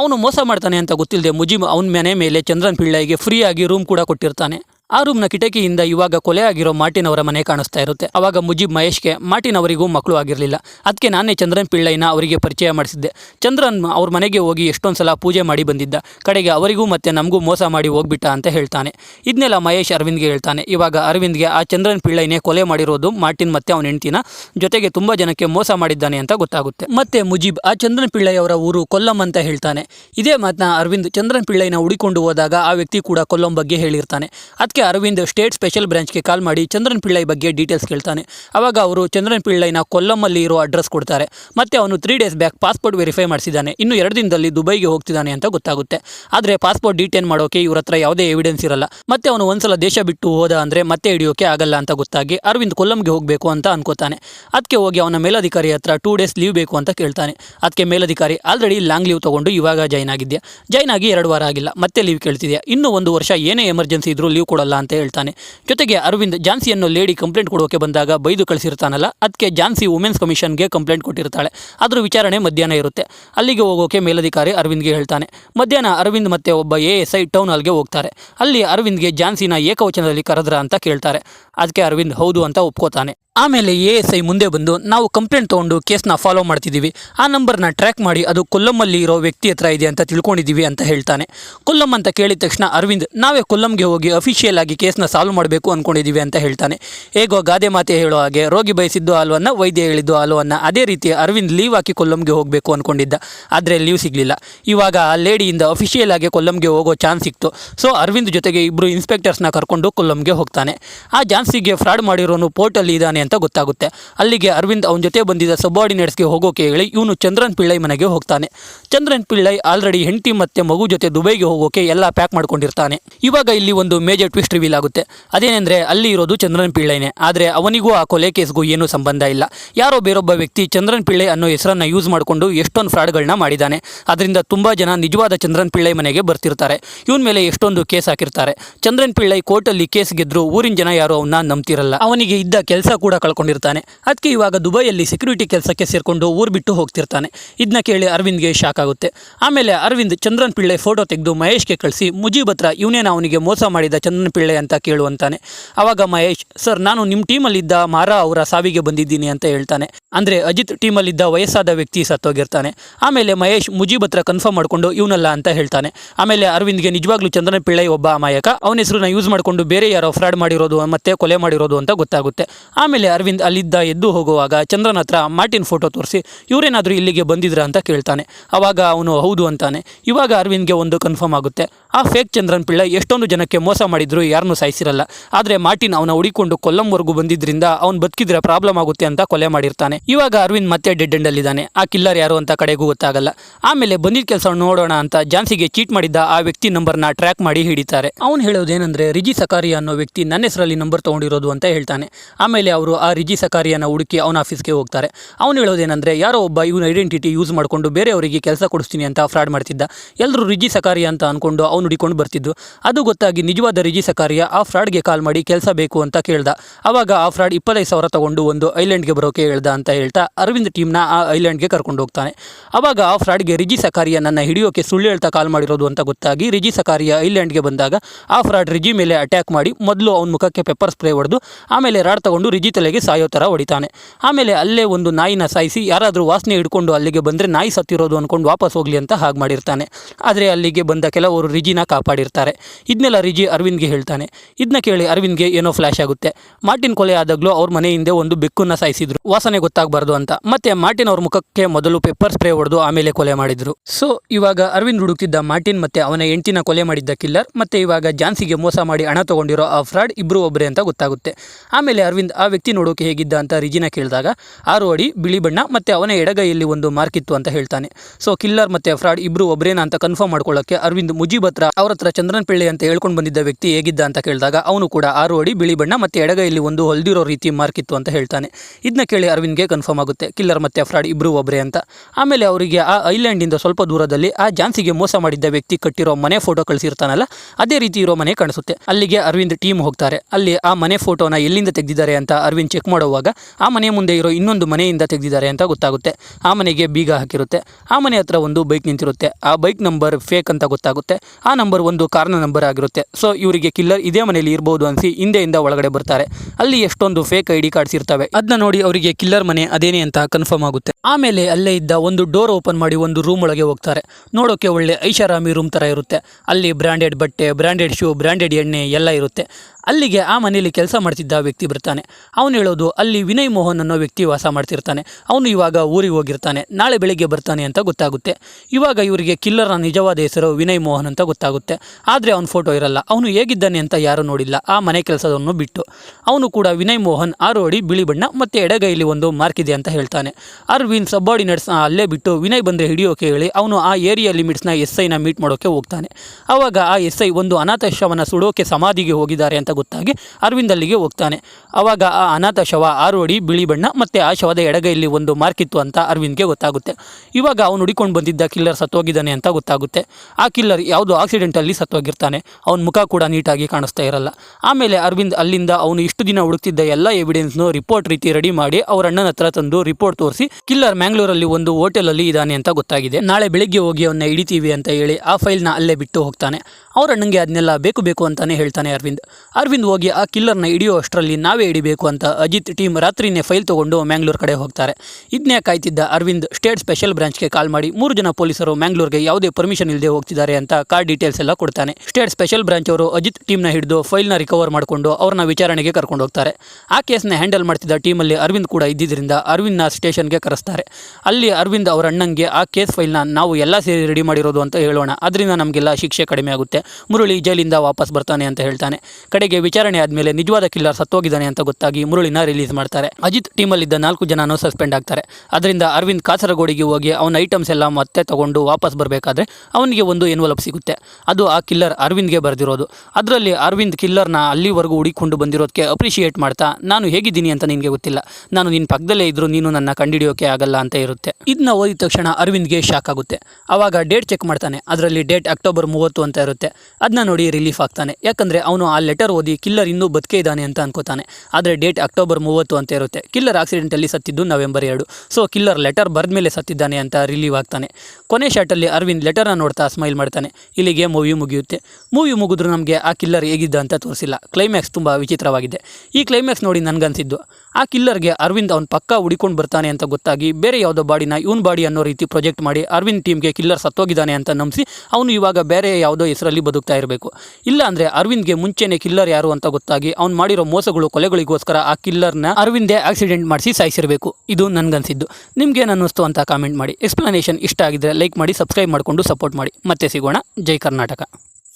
S1: ಅವನು ಮೋಸ ಮಾಡ್ತಾನೆ ಅಂತ ಗೊತ್ತಿಲ್ಲದೆ ಮುಜೀಬ್ ಅವನ ಮನೆ ಮೇಲೆ ಚಂದ್ರನ್ ಪಿಳ್ಳೈಗೆ ಫ್ರೀಯಾಗಿ ರೂಮ್ ಕೂಡ ಕೊಟ್ಟಿರ್ತಾನೆ. ಆ ರೂಮ್ನ ಕಿಟಕಿಯಿಂದ ಇವಾಗ ಕೊಲೆ ಆಗಿರೋ ಮಾರ್ಟಿನ್ ಅವರ ಮನೆ ಕಾಣಿಸ್ತಾ ಇರುತ್ತೆ. ಅವಾಗ ಮುಜೀಬ್ ಮಹೇಶ್ಗೆ ಮಾರ್ಟಿನ್ ಅವರಿಗೂ ಮಕ್ಕಳು ಆಗಿರಲಿಲ್ಲ. ಅದಕ್ಕೆ ನಾನೇ ಚಂದ್ರನ್ ಪಿಳ್ಳೈನ ಅವರಿಗೆ ಪರಿಚಯ ಮಾಡಿಸಿದ್ದೆ. ಚಂದ್ರನ್ ಅವ್ರ ಮನೆಗೆ ಹೋಗಿ ಎಷ್ಟೊಂದು ಸಲ ಪೂಜೆ ಮಾಡಿ ಬಂದಿದ್ದ. ಕಡೆಗೆ ಅವರಿಗೂ ಮತ್ತೆ ನಮಗೂ ಮೋಸ ಮಾಡಿ ಹೋಗ್ಬಿಟ್ಟ ಅಂತ ಹೇಳ್ತಾನೆ. ಇದನ್ನೆಲ್ಲ ಮಹೇಶ್ ಅರವಿಂದ್ಗೆ ಹೇಳ್ತಾನೆ. ಇವಾಗ ಅರವಿಂದ್ಗೆ ಆ ಚಂದ್ರನ್ ಪಿಳ್ಳೈನೇ ಕೊಲೆ ಮಾಡಿರೋದು ಮಾರ್ಟಿನ್ ಮತ್ತೆ ಅವನ ಹೆಂಡ್ತಿನ. ಜೊತೆಗೆ ತುಂಬ ಜನಕ್ಕೆ ಮೋಸ ಮಾಡಿದ್ದಾನೆ ಅಂತ ಗೊತ್ತಾಗುತ್ತೆ. ಮತ್ತೆ ಮುಜೀಬ್ ಆ ಚಂದ್ರನ್ ಪಿಳ್ಳೈ ಅವರ ಊರು ಕೊಲ್ಲಂ ಅಂತ ಹೇಳ್ತಾನೆ. ಇದೇ ಮಾತನ್ನ ಅರವಿಂದ್ ಚಂದ್ರನ್ ಪಿಳ್ಳೈನ ಹುಡಿಕೊಂಡು ಹೋದಾಗ ಆ ವ್ಯಕ್ತಿ ಕೂಡ ಕೊಲ್ಲಂ ಬಗ್ಗೆ ಹೇಳಿರ್ತಾನೆ. ಅದಕ್ಕೆ ಅರವಿಂದ್ ಸ್ಟೇಟ್ ಸ್ಪೆಷಲ್ ಬ್ರಾಂಚ್ಗೆ ಕಾಲ್ ಮಾಡಿ ಚಂದ್ರನ್ ಪಿಳ್ಳೈ ಬಗ್ಗೆ ಡೀಟೇಲ್ಸ್ ಕೇಳ್ತಾನೆ. ಅವಾಗ ಅವರು ಚಂದ್ರನ್ ಪಿಳ್ಳೈನ ಕೊಲ್ಲಮ್ಮಲ್ಲಿ ಇರೋ ಅಡ್ರೆಸ್ ಕೊಡ್ತಾರೆ. ಮತ್ತೆ ಅವನು three days back passport verify ಮಾಡಿಸಿದ್ದಾನೆ. ಇನ್ನು ಎರಡು ದಿನದಲ್ಲಿ ದುಬೈಗೆ ಹೋಗ್ತಿದ್ದಾನೆ ಅಂತ ಗೊತ್ತಾಗುತ್ತೆ. ಆದರೆ ಪಾಸ್ಪೋರ್ಟ್ ಡಿಟೇನ್ ಮಾಡೋಕೆ ಇವ್ರ ಹತ್ರ ಯಾವುದೇ ಎವಿಡೆನ್ಸ್ ಇರಲ್ಲ. ಮತ್ತೆ ಅವನು ಒಂದ್ಸಲ ದೇಶ ಬಿಟ್ಟು ಹೋದ ಅಂದರೆ ಮತ್ತೆ ಹಿಡಿಯೋಕೆ ಆಗಲ್ಲ ಅಂತ ಗೊತ್ತಾಗಿ ಅರವಿಂದ್ ಕೊಲ್ಲಂಗೆ ಹೋಗಬೇಕು ಅಂತ ಅನ್ಕೋತಾನೆ. ಅದಕ್ಕೆ ಹೋಗಿ ಅವನ ಮೇಲಧಿಕಾರಿ ಹತ್ರ ಟೂ ಡೇಸ್ ಲೀವ್ ಬೇಕು ಅಂತ ಕೇಳ್ತಾನೆ. ಅದಕ್ಕೆ ಮೇಲಧಿಕಾರಿ, ಆಲ್ರೆಡಿ ಲಾಂಗ್ ಲೀವ್ ತಗೊಂಡು ಇವಾಗ ಜಾಯ್ನ್ ಆಗಿದ್ಯಾ? ಜಾಯ್ನ್ ಆಗಿ ಎರಡು ವಾರ ಆಗಿಲ್ಲ. ಮತ್ತೆ ಲೀವ್ ಕೇಳ್ತಿದ್ಯಾ? ಇನ್ನೂ ಒಂದು ವರ್ಷ ಏನೇ ಎಮರ್ಜೆನ್ಸಿ ಇದ್ರೂ ಲೀವ್ ಕೊಡಲ್ಲ. ಅಂತ ಹೇಳ್ತಾನೆ. ಜೊತೆಗೆ ಅರವಿಂದ್ ಜಾನ್ಸಿಯನ್ನು ಲೇಡಿ ಕಂಪ್ಲೇಂಟ್ ಕೊಡೋಕೆ ಬಂದಾಗ ಬೈದು ಕಳಿಸಿರ್ತಾನಲ್ಲ ಅದಕ್ಕೆ ಜಾನ್ಸಿ ವುಮೆನ್ಸ್ ಕಮಿಷನ್ಗೆ ಕಂಪ್ಲೇಂಟ್ ಕೊಟ್ಟಿರ್ತಾಳೆ. ಅದರ ವಿಚಾರಣೆ ಮಧ್ಯಾಹ್ನ ಇರುತ್ತೆ. ಅಲ್ಲಿಗೆ ಹೋಗೋಕೆ ಮೇಲಧಿಕಾರಿ ಅರವಿಂದ್ಗೆ ಹೇಳ್ತಾನೆ. ಮಧ್ಯಾಹ್ನ ಅರವಿಂದ್ ಮತ್ತೆ ಒಬ್ಬ ಎ ಎಸ್ ಐ ಟೌನ್ ಹಾಲ್ಗೆ ಹೋಗ್ತಾರೆ. ಅಲ್ಲಿ ಅರವಿಂದ್ಗೆ ಜಾನ್ಸಿನ ಏಕವಚನದಲ್ಲಿ ಕರೆದ್ರ ಅಂತ ಕೇಳ್ತಾರೆ. ಅದಕ್ಕೆ ಅರವಿಂದ್ ಹೌದು ಅಂತ ಒಪ್ಕೋತಾನೆ. ಆಮೇಲೆ ಎ ಎಸ್ ಐ ಮುಂದೆ ಬಂದು ನಾವು ಕಂಪ್ಲೇಂಟ್ ತೊಗೊಂಡು ಕೇಸ್ನ ಫಾಲೋ ಮಾಡ್ತಿದ್ದೀವಿ. ಆ ನಂಬರ್ನ ಟ್ರ್ಯಾಕ್ ಮಾಡಿ ಅದು ಕೊಲ್ಲಮ್ಮಲ್ಲಿ ಇರೋ ವ್ಯಕ್ತಿ ಹತ್ರ ಇದೆ ಅಂತ ತಿಳ್ಕೊಂಡಿದ್ದೀವಿ ಅಂತ ಹೇಳ್ತಾನೆ. ಕೊಲ್ಲಂ ಅಂತ ಕೇಳಿದ ತಕ್ಷಣ ಅರವಿಂದ್, ನಾವೇ ಕೊಲ್ಲಂಗೆ ಹೋಗಿ ಅಫಿಷಿಯಲ್ ಆಗಿ ಕೇಸ್ನ ಸಾಲ್ವ್ ಮಾಡಬೇಕು ಅಂದ್ಕೊಂಡಿದ್ದೀವಿ ಅಂತ ಹೇಳ್ತಾನೆ. ಹೇಗೋ ಗಾದೆ ಮಾತೆ ಹೇಳೋ ಹಾಗೆ, ರೋಗಿ ಬಯಸಿದ್ದು ಹಾಲುವನ್ನು, ವೈದ್ಯ ಹೇಳಿದ್ದು ಹಾಲುವನ್ನು, ಅದೇ ರೀತಿ ಅರವಿಂದ್ ಲೀವ್ ಹಾಕಿ ಕೊಲ್ಲಂಗೆ ಹೋಗಬೇಕು ಅಂದ್ಕೊಂಡಿದ್ದ ಆದರೆ ಲೀವ್ ಸಿಗಲಿಲ್ಲ. ಇವಾಗ ಆ ಲೇಡಿಯಿಂದ ಅಫಿಷಿಯಲ್ ಆಗಿ ಕೊಲ್ಲಂಗೆ ಹೋಗೋ ಚಾನ್ಸ್ ಸಿಕ್ತು. ಸೊ ಅರವಿಂದ್ ಜೊತೆಗೆ ಇಬ್ಬರು ಇನ್ಸ್ಪೆಕ್ಟರ್ಸ್ನ ಕರ್ಕೊಂಡು ಕೊಲ್ಲಂಗೆ ಹೋಗ್ತಾನೆ. ಆ ಜಾನ್ಸಿಗೆ ಫ್ರಾಡ್ ಮಾಡಿರೋನು ಪೋರ್ಟಲ್ಲಿ ಇದ್ದಾನೆ ಅಂತ ಗೊತ್ತಾಗುತ್ತೆ. ಅಲ್ಲಿಗೆ ಅರವಿಂದ್ ಅವನ ಜೊತೆ ಬಂದಿದ್ದ ಸಬಾರ್ಡಿನೇಟ್ಸ್ಗೆ ಹೋಗೋಕೆ ಹೇಳಿ ಇವನು ಚಂದ್ರನ್ ಪಿಳ್ಳೈ ಮನೆಗೆ ಹೋಗ್ತಾನೆ. ಚಂದ್ರನ್ ಪಿಳ್ಳೈ ಆಲ್ರೆಡಿ ಹೆಂಡತಿ ಮತ್ತೆ ಮಗು ಜೊತೆ ದುಬೈಗೆ ಹೋಗೋಕೆ ಎಲ್ಲ ಪ್ಯಾಕ್ ಮಾಡ್ಕೊಂಡಿರ್ತಾನೆ. ಇವಾಗ ಇಲ್ಲಿ ಒಂದು ಮೇಜರ್ ಟ್ವಿಸ್ಟ್ ರಿವೀಲ್ ಆಗುತ್ತೆ. ಅದೇನೆಂದ್ರೆ ಅಲ್ಲಿ ಇರೋದು ಚಂದ್ರನ್ ಪಿಳ್ಳೈನೇ. ಆದರೆ ಅವನಿಗೂ ಆ ಕೊಲೆ ಕೇಸ್ಗೂ ಏನೂ ಸಂಬಂಧ ಇಲ್ಲ. ಯಾರೋ ಬೇರೊಬ್ಬ ವ್ಯಕ್ತಿ ಚಂದ್ರನ್ ಪಿಳ್ಳೈ ಅನ್ನೋ ಹೆಸರನ್ನ ಯೂಸ್ ಮಾಡಿಕೊಂಡು ಎಷ್ಟೊಂದು ಫ್ರಾಡ್ಗಳನ್ನ ಮಾಡಿದ್ದಾನೆ ಅದರಿಂದ ತುಂಬಾ ಜನ ನಿಜವಾದ ಚಂದ್ರನ್ ಪಿಳ್ಳೈ ಮನೆಗೆ ಬರ್ತಿರ್ತಾರೆ. ಇವನ್ ಮೇಲೆ ಎಷ್ಟೊಂದು ಕೇಸ್ ಹಾಕಿರ್ತಾರೆ. ಚಂದ್ರನ್ ಪಿಳ್ಳೈ ಕೋರ್ಟಲ್ಲಿ ಕೇಸ್ ಗೆದ್ರು ಊರಿನ ಜನ ಯಾರು ಅವನ್ನ ನಂಬ್ತಿರಲ್ಲ. ಅವನಿಗೆ ಇದ್ದ ಕೆಲಸ ಕೂಡ ಕಳ್ಕೊಂಡಿರ್ತಾನೆ. ಅದಕ್ಕೆ ಇವಾಗ ದುಬೈಯಲ್ಲಿ ಸೆಕ್ಯೂರಿಟಿ ಕೆಲಸಕ್ಕೆ ಸೇರಿಕೊಂಡು ಊರು ಬಿಟ್ಟು ಹೋಗ್ತಿರ್ತಾನೆ. ಇದನ್ನ ಕೇಳಿ ಅರವಿಂದ್ಗೆ ಶಾಕ್ ಆಗುತ್ತೆ. ಆಮೇಲೆ ಅರವಿಂದ್ ಚಂದ್ರನ್ ಪಿಳ್ಳೆ ಫೋಟೋ ತೆಗೆದು ಮಹೇಶ್ಗೆ ಕಳಿಸಿ ಮುಜೀಬ್ ಹತ್ರ ಇವನೇನ ಅವನಿಗೆ ಮೋಸ ಮಾಡಿದ ಚಂದ್ರನ್ ಪಿಳ್ಳೆ ಅಂತ ಕೇಳುವಂತಾನೆ ಅವಾಗ ಮಹೇಶ್, ಸರ್, ನಾನು ನಿಮ್ಮ ಟೀಮಲ್ಲಿದ್ದ ಮಾರಾ ಅವರ ಸಾವಿಗೆ ಬಂದಿದ್ದೀನಿ ಅಂತ ಹೇಳ್ತಾನೆ. ಅಂದರೆ ಅಜಿತ್ ಟೀಮಲ್ಲಿದ್ದ ವಯಸ್ಸಾದ ವ್ಯಕ್ತಿ ಸತ್ತೋಗಿರ್ತಾನೆ. ಆಮೇಲೆ ಮಹೇಶ್ ಮುಜೀಬ್ ಹತ್ರ ಕನ್ಫರ್ಮ್ ಮಾಡಿಕೊಂಡು ಇವನಲ್ಲ ಅಂತ ಹೇಳ್ತಾನೆ. ಆಮೇಲೆ ಅರವಿಂದ್ಗೆ ನಿಜವಾಗ್ಲೂ ಚಂದ್ರನ್ ಪಿಳ್ಳೆ ಒಬ್ಬ ಅಮಾಯಕ. ಅವನ ಹೆಸರನ್ನ ಯೂಸ್ ಮಾಡಿಕೊಂಡು ಬೇರೆ ಯಾರೋ ಫ್ರಾಡ್ ಮಾಡಿರೋದು ಮತ್ತೆ ಕೊಲೆ ಮಾಡಿರೋದು ಅಂತ ಗೊತ್ತಾಗುತ್ತೆ. ಆಮೇಲೆ ಅರವಿಂದ್ ಅಲ್ಲಿದ್ದ ಎದ್ದು ಹೋಗುವಾಗ ಚಂದ್ರನ ಹತ್ರ ಮಾರ್ಟಿನ್ ಫೋಟೋ ತೋರಿಸಿ, ಇವರೇನಾದರೂ ಇಲ್ಲಿಗೆ ಬಂದಿದ್ರ? ಅಂತ ಕೇಳ್ತಾನೆ. ಆವಾಗ ಅವನು, ಹೌದು ಅಂತಾನೆ. ಇವಾಗ ಅರವಿಂದ್ಗೆ ಒಂದು ಕನ್ಫರ್ಮ್ ಆಗುತ್ತೆ. ಆ ಫೇಕ್ ಚಂದ್ರನ್ ಪಿಳ್ಳ ಎಷ್ಟೊಂದು ಜನಕ್ಕೆ ಮೋಸ ಮಾಡಿದ್ರು ಯಾರನ್ನೂ ಸಾಯಿಸಿರಲ್ಲ. ಆದರೆ ಮಾರ್ಟಿನ್ ಅವನ ಹುಡಿಕೊಂಡು ಕೊಲ್ಲಂವರೆಗೂ ಬಂದಿದ್ರಿಂದ ಅವನು ಬದುಕಿದ್ರೆ ಪ್ರಾಬ್ಲಮ್ ಆಗುತ್ತೆ ಅಂತ ಕೊಲೆ ಮಾಡಿರ್ತಾನೆ. ಇವಾಗ ಅರವಿಂದ್ ಮತ್ತೆ ಡೆಡ್ ಎಂಡ್ ಅಲ್ಲಿದ್ದಾನೆ. ಆ ಕಿಲ್ಲರ್ ಯಾರು ಅಂತ ಕಡೆಗೂ ಗೊತ್ತಾಗಲ್ಲ. ಆಮೇಲೆ ಬಂದಿದ್ದ ಕೆಲಸ ನೋಡೋಣ ಅಂತ ಜಾನ್ಸಿಗೆ ಚೀಟ್ ಮಾಡಿದ್ದ ಆ ವ್ಯಕ್ತಿ ನಂಬರ್ನ ಟ್ರ್ಯಾಕ್ ಮಾಡಿ ಹಿಡಿತಾರೆ. ಅವ್ನು ಹೇಳೋದೇನೆಂದ್ರೆ, ರಿಜಿ ಸಕಾರಿ ಅನ್ನೋ ವ್ಯಕ್ತಿ ನನ್ನ ಹೆಸರಲ್ಲಿ ನಂಬರ್ ತಗೊಂಡಿರೋದು ಅಂತ ಹೇಳ್ತಾನೆ. ಆಮೇಲೆ ಅವರು ಆ ರಿಜಿ ಸಕಾರಿಯನ್ನ ಹುಡುಕಿ ಅವನ ಆಫೀಸ್ಗೆ ಹೋಗ್ತಾರೆ. ಅವನು ಹೇಳೋದೇನೆಂದ್ರೆ, ಯಾರೋ ಒಬ್ಬ ಇವನ ಐಡೆಂಟಿಟಿ ಯೂಸ್ ಮಾಡಿಕೊಂಡು ಬೇರೆಯವರಿಗೆ ಕೆಲಸ ಕೊಡಿಸ್ತೀನಿ ಅಂತ ಫ್ರಾಡ್ ಮಾಡ್ತಿದ್ದ. ಎಲ್ಲರೂ ರಿಜಿ ಸಕಾರಿ ಅಂತ ಅಂದ್ಕೊಂಡು ಅವನು ಹುಡಿಕೊಂಡು ಬರ್ತಿದ್ದು. ಅದು ಗೊತ್ತಾಗಿ ನಿಜವಾದ ರಿಜಿ ಸಕಾರಿಯ ಆ ಫ್ರಾಡ್ಗೆ ಕಾಲ್ ಮಾಡಿ ಕೆಲಸ ಬೇಕು ಅಂತ ಕೇಳ್ದ. ಆವಾಗ ಆ ಫ್ರಾಡ್ ಇಪ್ಪತ್ತೈದು ಸಾವಿರ ತಗೊಂಡು ಒಂದು ಐಲ್ಯಾಂಡ್ಗೆ ಬರೋಕೆ ಹೇಳ್ದ ಅಂತ ಹೇಳ್ತಾ ಅರವಿಂದ್ ಟೀಮ್ನ ಆ ಐಲ್ಯಾಂಡ್ಗೆ ಕರ್ಕೊಂಡು ಹೋಗ್ತಾನೆ. ಆವಾಗ ಆ ಫ್ರಾಡ್ಗೆ ರಿಜಿ ಸಕಾರಿಯ ನನ್ನ ಹಿಡಿಯೋಕೆ ಸುಳ್ಳು ಹೇಳ್ತಾ ಕಾಲ್ ಮಾಡಿರೋದು ಅಂತ ಗೊತ್ತಾಗಿ ರಿಜಿ ಸಕಾರಿಯ ಐಲ್ಯಾಂಡ್ಗೆ ಬಂದಾಗ ಆ ಫ್ರಾಡ್ ರಿಜಿ ಮೇಲೆ ಅಟ್ಯಾಕ್ ಮಾಡಿ ಮೊದಲು ಅವನ ಮುಖಕ್ಕೆ ಪೆಪ್ಪರ್ ಸ್ಪ್ರೇ ಹೊಡೆದು ಆಮೇಲೆ ರಾಡ್ ತಗೊಂಡು ರಿಜಿ ತಲೆಗೆ ಸಾಯೋ ಥರ ಹೊಡಿತಾನೆ. ಆಮೇಲೆ ಅಲ್ಲೇ ಒಂದು ನಾಯಿನ ಸಾಯಿಸಿ ಯಾರಾದರೂ ವಾಸನೆ ಹಿಡ್ಕೊಂಡು ಅಲ್ಲಿಗೆ ಬಂದರೆ ನಾಯಿ ಸತ್ತಿರೋದು ಅಂದ್ಕೊಂಡು ವಾಪಸ್ ಹೋಗಲಿ ಅಂತ ಹಾಗೆ ಮಾಡಿರ್ತಾನೆ. ಆದರೆ ಅಲ್ಲಿಗೆ ಬಂದ ಕೆಲವರು ರಿಜಿನ ಕಾಪಾಡಿರ್ತಾರೆ. ಇದನ್ನೆಲ್ಲ ರಿಜಿ ಅರವಿಂದ್ಗೆ ಹೇಳ್ತಾನೆ. ಇದನ್ನ ಕೇಳಿ ಅರವಿಂದ್ಗೆ ಏನೋ ಫ್ಲಾಶ್ ಆಗುತ್ತೆ. ಮಾರ್ಟಿನ್ ಕೊಲೆ ಆದಾಗಲೂ ಅವ್ರ ಮನೆ ಹಿಂದೆ ಒಂದು ಬೆಕ್ಕನ್ನ ಸಾಯಿಸಿದ್ರು. ವಾಸನೆ ಗೊತ್ತಾಗಬಾರ್ದು ಅಂತ. ಮತ್ತೆ ಮಾರ್ಟಿನ್ ಅವ್ರ ಮುಖಕ್ಕೆ ಮೊದಲು ಪೆಪ್ಪರ್ ಸ್ಪ್ರೇ ಹೊಡೆದು ಆಮೇಲೆ ಕೊಲೆ ಮಾಡಿದ್ರು. ಸೊ, ಇವಾಗ ಅರವಿಂದ್ ಹುಡುಕ್ತಿದ್ದ ಮಾರ್ಟಿನ್ ಮತ್ತೆ ಅವನ ಹೆಂಡತಿನ ಕೊಲೆ ಮಾಡಿದ್ದ ಕಿಲ್ಲರ್, ಮತ್ತೆ ಇವಾಗ ಜಾನ್ಸಿಗೆ ಮೋಸ ಮಾಡಿ ಹಣ ತಗೊಂಡಿರೋ ಆ ಫ್ರಾಡ್ ಇಬ್ರು ಒಬ್ಬರೇ ಅಂತ ಗೊತ್ತಾಗುತ್ತೆ. ಆಮೇಲೆ ಅರವಿಂದ್, ಆ ವ್ಯಕ್ತಿ ನೋಡೋಕೆ ಹೇಗಿದ್ದ ಅಂತ ರಿಜಿನ ಕೇಳಿದಾಗ, ಆರು ಅಡಿ, ಬಿಳಿ ಬಣ್ಣ ಮತ್ತೆ ಅವನ ಎಡಗೈಯಲ್ಲಿ ಒಂದು ಮಾರ್ಕ್ ಇತ್ತು ಅಂತ ಹೇಳ್ತಾನೆ. ಸೊ ಕಿಲ್ಲರ್ ಮತ್ತೆ ಫ್ರಾಡ್ ಇಬ್ಬರು ಒಬ್ಬರೇನ ಅಂತ ಕನ್ಫರ್ಮ್ ಮಾಡ್ಕೊಳ್ಳೋಕ್ಕೆ ಅರವಿಂದ್ ಮುಜೀಬ್ ಹತ್ರ ಅವ್ರ ಹತ್ರ ಚಂದ್ರನ್ ಪಿಳ್ಳೆ ಅಂತ ಹೇಳ್ಕೊಂಡು ಬಂದಿದ್ದ ವ್ಯಕ್ತಿ ಹೇಗಿದ್ದ ಅಂತ ಕೇಳಿದಾಗ, ಅವನು ಕೂಡ ಆರು ಅಡಿ, ಬಿಳಿ ಬಣ್ಣ ಮತ್ತೆ ಎಡಗೈಯಲ್ಲಿ ಒಂದು ಹೊಲ್ದಿರೋ ರೀತಿ ಮಾರ್ಕ್ ಇತ್ತು ಅಂತ ಹೇಳ್ತಾನೆ. ಇದನ್ನ ಕೇಳಿ ಅರವಿಂದ್ಗೆ ಕನ್ಫರ್ಮ್ ಆಗುತ್ತೆ. ಕಿಲ್ಲರ್ ಮತ್ತೆ ಫ್ರಾಡ್ ಇಬ್ಬರು ಒಬ್ಬರೇ ಅಂತ. ಆಮೇಲೆ ಅವರಿಗೆ ಆ ಐಲ್ಯಾಂಡಿಂದ ಸ್ವಲ್ಪ ದೂರದಲ್ಲಿ ಆ ಜಾನ್ಸಿಗೆ ಮೋಸ ಮಾಡಿದ್ದ ವ್ಯಕ್ತಿ ಕಟ್ಟಿರೋ ಮನೆ ಫೋಟೋ ಕಳಿಸಿರ್ತಾನಲ್ಲ, ಅದೇ ರೀತಿ ಇರೋ ಮನೆ ಕಾಣಿಸುತ್ತೆ. ಅಲ್ಲಿಗೆ ಅರವಿಂದ್ ಟೀಮ್ ಹೋಗ್ತಾರೆ. ಅಲ್ಲಿ ಆ ಮನೆ ಫೋಟೋನ ಎಲ್ಲಿಂದ ತೆಗೆದಿದ್ದಾರೆ ಅಂತ ಅರವಿಂದ್ ಚೆಕ್ ಮಾಡುವಾಗ ಆ ಮನೆ ಮುಂದೆ ಇರೋ ಇನ್ನೊಂದು ಮನೆಯಿಂದ ತೆಗೆದಿದ್ದಾರೆ ಅಂತ ಗೊತ್ತಾಗುತ್ತೆ. ಆ ಮನೆಗೆ ಬೀಗ ಹಾಕಿರುತ್ತೆ. ಆ ಮನೆ ಹತ್ರ ಒಂದು ಬೈಕ್ ನಿಂತಿರುತ್ತೆ. ಆ ಬೈಕ್ ನಂಬರ್ ಫೇಕ್ ಅಂತ ಗೊತ್ತಾಗುತ್ತೆ. ಆ ನಂಬರ್ ಒಂದು ಕಾರ್ನ ನಂಬರ್ ಆಗಿರುತ್ತೆ. ಸೊ ಇವರಿಗೆ ಕಿಲ್ಲರ್ ಇದೇ ಮನೆಯಲ್ಲಿ ಇರಬಹುದು ಅನ್ಸಿ ಹಿಂದೆಯಿಂದ ಒಳಗಡೆ ಬರ್ತಾರೆ. ಅಲ್ಲಿ ಎಷ್ಟೊಂದು ಫೇಕ್ ಐ ಡಿ ಕಾರ್ಡ್ಸ್ ಇರ್ತವೆ. ಅದನ್ನ ನೋಡಿ ಅವರಿಗೆ ಕಿಲ್ಲರ್ ಮನೆ ಅದೇನೇ ಅಂತ ಕನ್ಫರ್ಮ್ ಆಗುತ್ತೆ. ಆಮೇಲೆ ಅಲ್ಲೇ ಇದ್ದ ಒಂದು ಡೋರ್ ಓಪನ್ ಮಾಡಿ ಒಂದು ರೂಮ್ ಒಳಗೆ ಹೋಗ್ತಾರೆ. ನೋಡೋಕೆ ಒಳ್ಳೆ ಐಷಾರಾಮಿ ರೂಮ್ ತರ ಇರುತ್ತೆ. ಅಲ್ಲಿ ಬ್ರಾಂಡೆಡ್ ಬಟ್ಟೆ ಬ್ರಾಂಡೆಡ್ ಶೂ ಬ್ರಾಂಡೆಡ್ ಎಣ್ಣೆ ಎಲ್ಲ ಇರುತ್ತೆ. ಅಲ್ಲಿಗೆ ಆ ಮನೆಯಲ್ಲಿ ಕೆಲಸ ಮಾಡ್ತಿದ್ದ ವ್ಯಕ್ತಿ ಬರ್ತಾನೆ. ಅವನು ಹೇಳೋದು, ಅಲ್ಲಿ ವಿನಯ್ ಮೋಹನ್ ಅನ್ನೋ ವ್ಯಕ್ತಿ ವಾಸ ಮಾಡ್ತಿರ್ತಾನೆ. ಅವನು ಇವಾಗ ಊರಿಗೆ ಹೋಗಿರ್ತಾನೆ. ನಾಳೆ ಬೆಳಿಗ್ಗೆ ಬರ್ತಾನೆ ಅಂತ ಗೊತ್ತಾಗುತ್ತೆ. ಇವಾಗ ಇವರಿಗೆ ಕಿಲ್ಲರ್ನ ನಿಜವಾದ ಹೆಸರು ವಿನಯ್ ಮೋಹನ್ ಅಂತ ಗೊತ್ತಾಗುತ್ತೆ. ಆದರೆ ಅವನ ಫೋಟೋ ಇರಲ್ಲ. ಅವನು ಹೇಗಿದ್ದಾನೆ ಅಂತ ಯಾರೂ ನೋಡಿಲ್ಲ. ಆ ಮನೆ ಕೆಲಸದವನ್ನು ಬಿಟ್ಟು. ಅವನು ಕೂಡ ವಿನಯ್ ಮೋಹನ್ ಆರು ಅಡಿ ಬಿಳಿ ಬಣ್ಣ ಮತ್ತು ಎಡಗೈಲಿ ಒಂದು ಮಾರ್ಕ್ ಇದೆ ಅಂತ ಹೇಳ್ತಾನೆ. ಅರವಿಂದ್ ಸಬ್ಬಾರ್ಡಿನೇಟ್ಸ್ನ ಅಲ್ಲೇ ಬಿಟ್ಟು ವಿನಯ್ ಬಂದರೆ ಹಿಡಿಯೋಕೆ ಹೇಳಿ ಅವನು ಆ ಏರಿಯಾ ಲಿಮಿಟ್ಸ್ನ ಎಸ್ ಐನ ಮೀಟ್ ಮಾಡೋಕೆ ಹೋಗ್ತಾನೆ. ಆವಾಗ ಆ ಎಸ್ ಐ ಒಂದು ಅನಾಥ ಶವನ ಸುಡೋಕೆ ಸಮಾಧಿಗೆ ಹೋಗಿದ್ದಾರೆ ಅಂತ ಗೊತ್ತಾಗಿ ಅರವಿಂದ್ ಅಲ್ಲಿಗೆ ಹೋಗ್ತಾನೆ. ಆವಾಗ ಆ ಅನಾಥ ಶವ, ಆರು ಅಡಿ ಬಿಳಿ ಬಣ್ಣ ಮತ್ತು ಆ ಶವದ ಎಡಗೈಯಲ್ಲಿ ಒಂದು ಮಾರ್ಕ್ ಇತ್ತು ಅಂತ ಅರವಿಂದ್ಗೆ ಗೊತ್ತಾಗುತ್ತೆ. ಇವಾಗ ಅವನು ಹುಡಿಕೊಂಡು ಬಂದಿದ್ದ ಕಿಲ್ಲರ್ ಸತ್ತೋಗಿದ್ದಾನೆ ಅಂತ ಗೊತ್ತಾಗುತ್ತೆ. ಆ ಕಿಲ್ಲರ್ ಯಾವುದೋ ಆಕ್ಸಿಡೆಂಟಲ್ಲಿ ಸತ್ತೋಗಿರ್ತಾನೆ. ಅವನ ಮುಖ ಕೂಡ ನೀಟಾಗಿ ಕಾಣಿಸ್ತಾ ಇರಲ್ಲ. ಆಮೇಲೆ ಅರವಿಂದ್ ಅಲ್ಲಿಂದ ಅವನು ಇಷ್ಟು ದಿನ ಹುಡುಕ್ತಿದ್ದ ಎಲ್ಲ ಎವಿಡೆನ್ಸ್ನು ರಿಪೋರ್ಟ್ ರೀತಿ ರೆಡಿ ಮಾಡಿ ಅವ್ರ ಅಣ್ಣನ ಹತ್ರ ತಂದು ರಿಪೋರ್ಟ್ ತೋರಿಸಿ ಕಿಲ್ಲರ್ ಮ್ಯಾಂಗ್ಳೂರಲ್ಲಿ ಒಂದು ಹೋಟೆಲಲ್ಲಿ ಇದ್ದಾನೆ ಅಂತ ಗೊತ್ತಾಗಿದೆ. ನಾಳೆ ಬೆಳಿಗ್ಗೆ ಹೋಗಿ ಅವನ್ನ ಹಿಡಿತೀವಿ ಅಂತ ಹೇಳಿ ಆ ಫೈಲ್ನ ಅಲ್ಲೇ ಬಿಟ್ಟು ಹೋಗ್ತಾನೆ. ಅವರ ಅಣ್ಣಂಗೆ ಅದನ್ನೆಲ್ಲ ಬೇಕು ಬೇಕು ಅಂತಾನೆ ಹೇಳ್ತಾನೆ ಅರವಿಂದ್. ಅರವಿಂದ್ ಹೋಗಿ ಆ ಕಿಲ್ಲರ್ನ ಹಿಡಿಯೋ ಅಷ್ಟರಲ್ಲಿ ನಾವೇ ಹಿಡಿಬೇಕು ಅಂತ ಅಜಿತ್ ಟೀಮ್ ರಾತ್ರಿನೇ ಫೈಲ್ ತಗೊಂಡು ಮ್ಯಾಂಗ್ಳೂರ್ ಕಡೆ ಹೋಗ್ತಾರೆ. ಇದನ್ನೇ ಕಾಯ್ತಿದ್ದ ಅರವಿಂದ್ ಸ್ಟೇಟ್ ಸ್ಪೆಷಲ್ ಬ್ರಾಂಚ್ಗೆ ಕಾಲ್ ಮಾಡಿ ಮೂರು ಜನ ಪೊಲೀಸರು ಮ್ಯಾಂಗ್ಳೂರ್ಗೆ ಯಾವುದೇ ಪರ್ಮಿಷನ್ ಇಲ್ಲದೆ ಹೋಗ್ತಿದ್ದಾರೆ ಅಂತ ಕಾರ್ ಡೀಟೇಲ್ಸ್ ಎಲ್ಲ ಕೊಡ್ತಾನೆ. ಸ್ಟೇಟ್ ಸ್ಪೆಷಲ್ ಬ್ರಾಂಚ್ ಅವರು ಅಜಿತ್ ಟೀಮ್ನ ಹಿಡಿದು ಫೈಲ್ನ ರಿಕವರ್ ಮಾಡಿಕೊಂಡು ಅವ್ರನ್ನ ವಿಚಾರಣೆಗೆ ಕರ್ಕೊಂಡು ಹೋಗ್ತಾರೆ. ಆ ಕೇಸ್ನ ಹ್ಯಾಂಡಲ್ ಮಾಡ್ತಿದ್ದ ಟೀಮಲ್ಲಿ ಅರವಿಂದ್ ಕೂಡ ಇದ್ದಿದ್ದರಿಂದ ಅರವಿಂದ್ನ ಸ್ಟೇಷನ್ಗೆ ಕರೆಸ್ತಾರೆ. ಅಲ್ಲಿ ಅರವಿಂದ್ ಅವರ ಅಣ್ಣಂಗೆ ಆ ಕೇಸ್ ಫೈಲ್ನ ನಾವು ಎಲ್ಲ ಸೇರಿ ರೆಡಿ ಮಾಡಿರೋದು ಅಂತ ಹೇಳೋಣ, ಅದರಿಂದ ನಮಗೆಲ್ಲ ಶಿಕ್ಷೆ ಕಡಿಮೆ ಆಗುತ್ತೆ, ಮುರಳಿ ಜೈಲಿಂದ ವಾಪಸ್ ಬರ್ತಾನೆ ಅಂತ ಹೇಳ್ತಾನೆ. ಕಡೆಗೆ ವಿಚಾರಣೆ ಆದಮೇಲೆ ನಿಜವಾದ ಕಿಲ್ಲರ್ ಸತ್ತೋಗಿದ್ದಾನೆ ಅಂತ ಗೊತ್ತಾಗಿ ಮುರುಳಿನ ರಿಲೀಸ್ ಮಾಡ್ತಾರೆ. ಅಜಿತ್ ಟೀಮಲ್ಲಿದ್ದ ನಾಲ್ಕು ಜನನು ಸಸ್ಪೆಂಡ್ ಆಗ್ತಾರೆ. ಅದರಿಂದ ಅರವಿಂದ್ ಕಾಸರಗೋಡಿಗೆ ಹೋಗಿ ಅವನ ಐಟಮ್ಸ್ ಎಲ್ಲ ಮತ್ತೆ ತಗೊಂಡು ವಾಪಸ್ ಬರಬೇಕಾದ್ರೆ ಅವನಿಗೆ ಒಂದು ಎನ್ವಲಪ್ ಸಿಗುತ್ತೆ. ಅದು ಆ ಕಿಲ್ಲರ್ ಅರವಿಂದ್ಗೆ ಬರೆದಿರೋದು. ಅದರಲ್ಲಿ ಅರವಿಂದ್ ಕಿಲ್ಲರ್ನ ಅಲ್ಲಿವರೆಗೂ ಹುಡಿಕೊಂಡು ಬಂದಿರೋದಕ್ಕೆ ಅಪ್ರಿಷಿಯೇಟ್ ಮಾಡ್ತಾ, ನಾನು ಹೇಗಿದ್ದೀನಿ ಅಂತ ನಿನಗೆ ಗೊತ್ತಿಲ್ಲ. ನಾನು ನಿನ್ನ ಪಕ್ಕದಲ್ಲೇ ಇದ್ದರೂ ನೀನು ನನ್ನ ಕಂಡಿಡಿಯೋಕೆ ಆಗಲ್ಲ ಅಂತ ಇರುತ್ತೆ. ಇದನ್ನ ಓದಿದ ತಕ್ಷಣ ಅರವಿಂದ್ಗೆ ಶಾಕ್ ಆಗುತ್ತೆ. ಆವಾಗ ಡೇಟ್ ಚೆಕ್ ಮಾಡ್ತಾನೆ. ಅದರಲ್ಲಿ ಡೇಟ್ ಅಕ್ಟೋಬರ್ ಮೂವತ್ತು ಅಂತ ಇರುತ್ತೆ. ಅದನ್ನ ನೋಡಿ ರಿಲೀಫ್ ಆಗ್ತಾನೆ. ಯಾಕಂದರೆ ಅವನು ಆ ಲೆಟರ್ ಓದಿ ಕಿಲ್ಲರ್ ಇನ್ನೂ ಇದ್ದಾನೆ ಅಂತ ಅನ್ಕೋತಾನೆ. ಆದರೆ ಡೇಟ್ ಅಕ್ಟೋಬರ್ ಮೂವತ್ತು ಅಂತ ಇರುತ್ತೆ. ಕಿಲ್ಲರ್ ಆಕ್ಸಿಡೆಂಟಲ್ಲಿ ಸತ್ತಿದ್ದು ನವೆಂಬರ್ ಎರಡು. ಸೊ ಕಿಲ್ಲರ್ ಲೆಟರ್ ಬರೆದ ಮೇಲೆ ಸತ್ತಿದ್ದಾನೆ ಅಂತ ರಿಲೀವ್ ಆಗ್ತಾನೆ. ಕೊನೆ ಶಾಟಲ್ಲಿ ಅರವಿಂದ್ ಲೆಟರ್ನ ನೋಡ್ತಾ ಸ್ಮೈಲ್ ಮಾಡ್ತಾನೆ. ಇಲ್ಲಿಗೆ ಮೂವಿ ಮುಗಿಯುತ್ತೆ. ಮೂವಿ ಮುಗಿದ್ರು ನಮಗೆ ಆ ಕಿಲ್ಲರ್ ಹೇಗಿದ್ದ ಅಂತ ತೋರಿಸಿಲ್ಲ. ಕ್ಲೈಮ್ಯಾಕ್ಸ್ ತುಂಬ ವಿಚಿತ್ರವಾಗಿದೆ. ಈ ಕ್ಲೈಮ್ಯಾಕ್ಸ್ ನೋಡಿ ನನಗನ್ಸಿದ್ದು. ಆ ಕಿಲ್ಲರ್ಗೆ ಅರವಿಂದ್ ಅವ್ನು ಪಕ್ಕ ಹುಡಿಕೊಂಡು ಬರ್ತಾನೆ ಅಂತ ಗೊತ್ತಾಗಿ ಬೇರೆ ಯಾವುದೋ ಬಾಡಿನ, ಇವನ್ ಬಾಡಿ ಅನ್ನೋ ರೀತಿ ಪ್ರೊಜೆಕ್ಟ್ ಮಾಡಿ ಅರವಿಂದ್ ಟೀಮ್ಗೆ ಕಿಲ್ಲರ್ ಸತ್ತೋಗಿದ್ದಾನೆ ಅಂತ ನಂಬಿಸಿ ಅವನು ಇವಾಗ ಬೇರೆ ಯಾವುದೋ ಹೆಸರಲ್ಲಿ ಬದುಕ್ತಾ ಇರಬೇಕು. ಇಲ್ಲ ಅಂದರೆ ಅರವಿಂದ್ಗೆ ಮುಂಚೆನೇ ಕಿಲ್ಲರ್ ಯಾರು ಅಂತ ಗೊತ್ತಾಗಿ ಅವ್ನು ಮಾಡಿರೋ ಮೋಸಗಳು, ಕೊಲೆಗಳಿಗೋಸ್ಕರ ಆ ಕಿಲ್ಲರ್ನ ಅರವಿಂದೇ ಆಕ್ಸಿಡೆಂಟ್ ಮಾಡಿಸಿ ಸಾಯಿಸಿರಬೇಕು. ಇದು ನನಗನ್ಸಿದ್ದು. ನಿಮ್ಗೆ ಅನ್ನಿಸ್ತು ಅಂತ ಕಾಮೆಂಟ್ ಮಾಡಿ. ಎಕ್ಸ್ಪ್ಲನೇಷನ್ ಇಷ್ಟ ಆಗಿದ್ರೆ ಲೈಕ್ ಮಾಡಿ ಸಬ್ಸ್ಕ್ರೈಬ್ ಮಾಡಿಕೊಂಡು ಸಪೋರ್ಟ್ ಮಾಡಿ. ಮತ್ತೆ ಸಿಗೋಣ. ಜೈ ಕರ್ನಾಟಕ.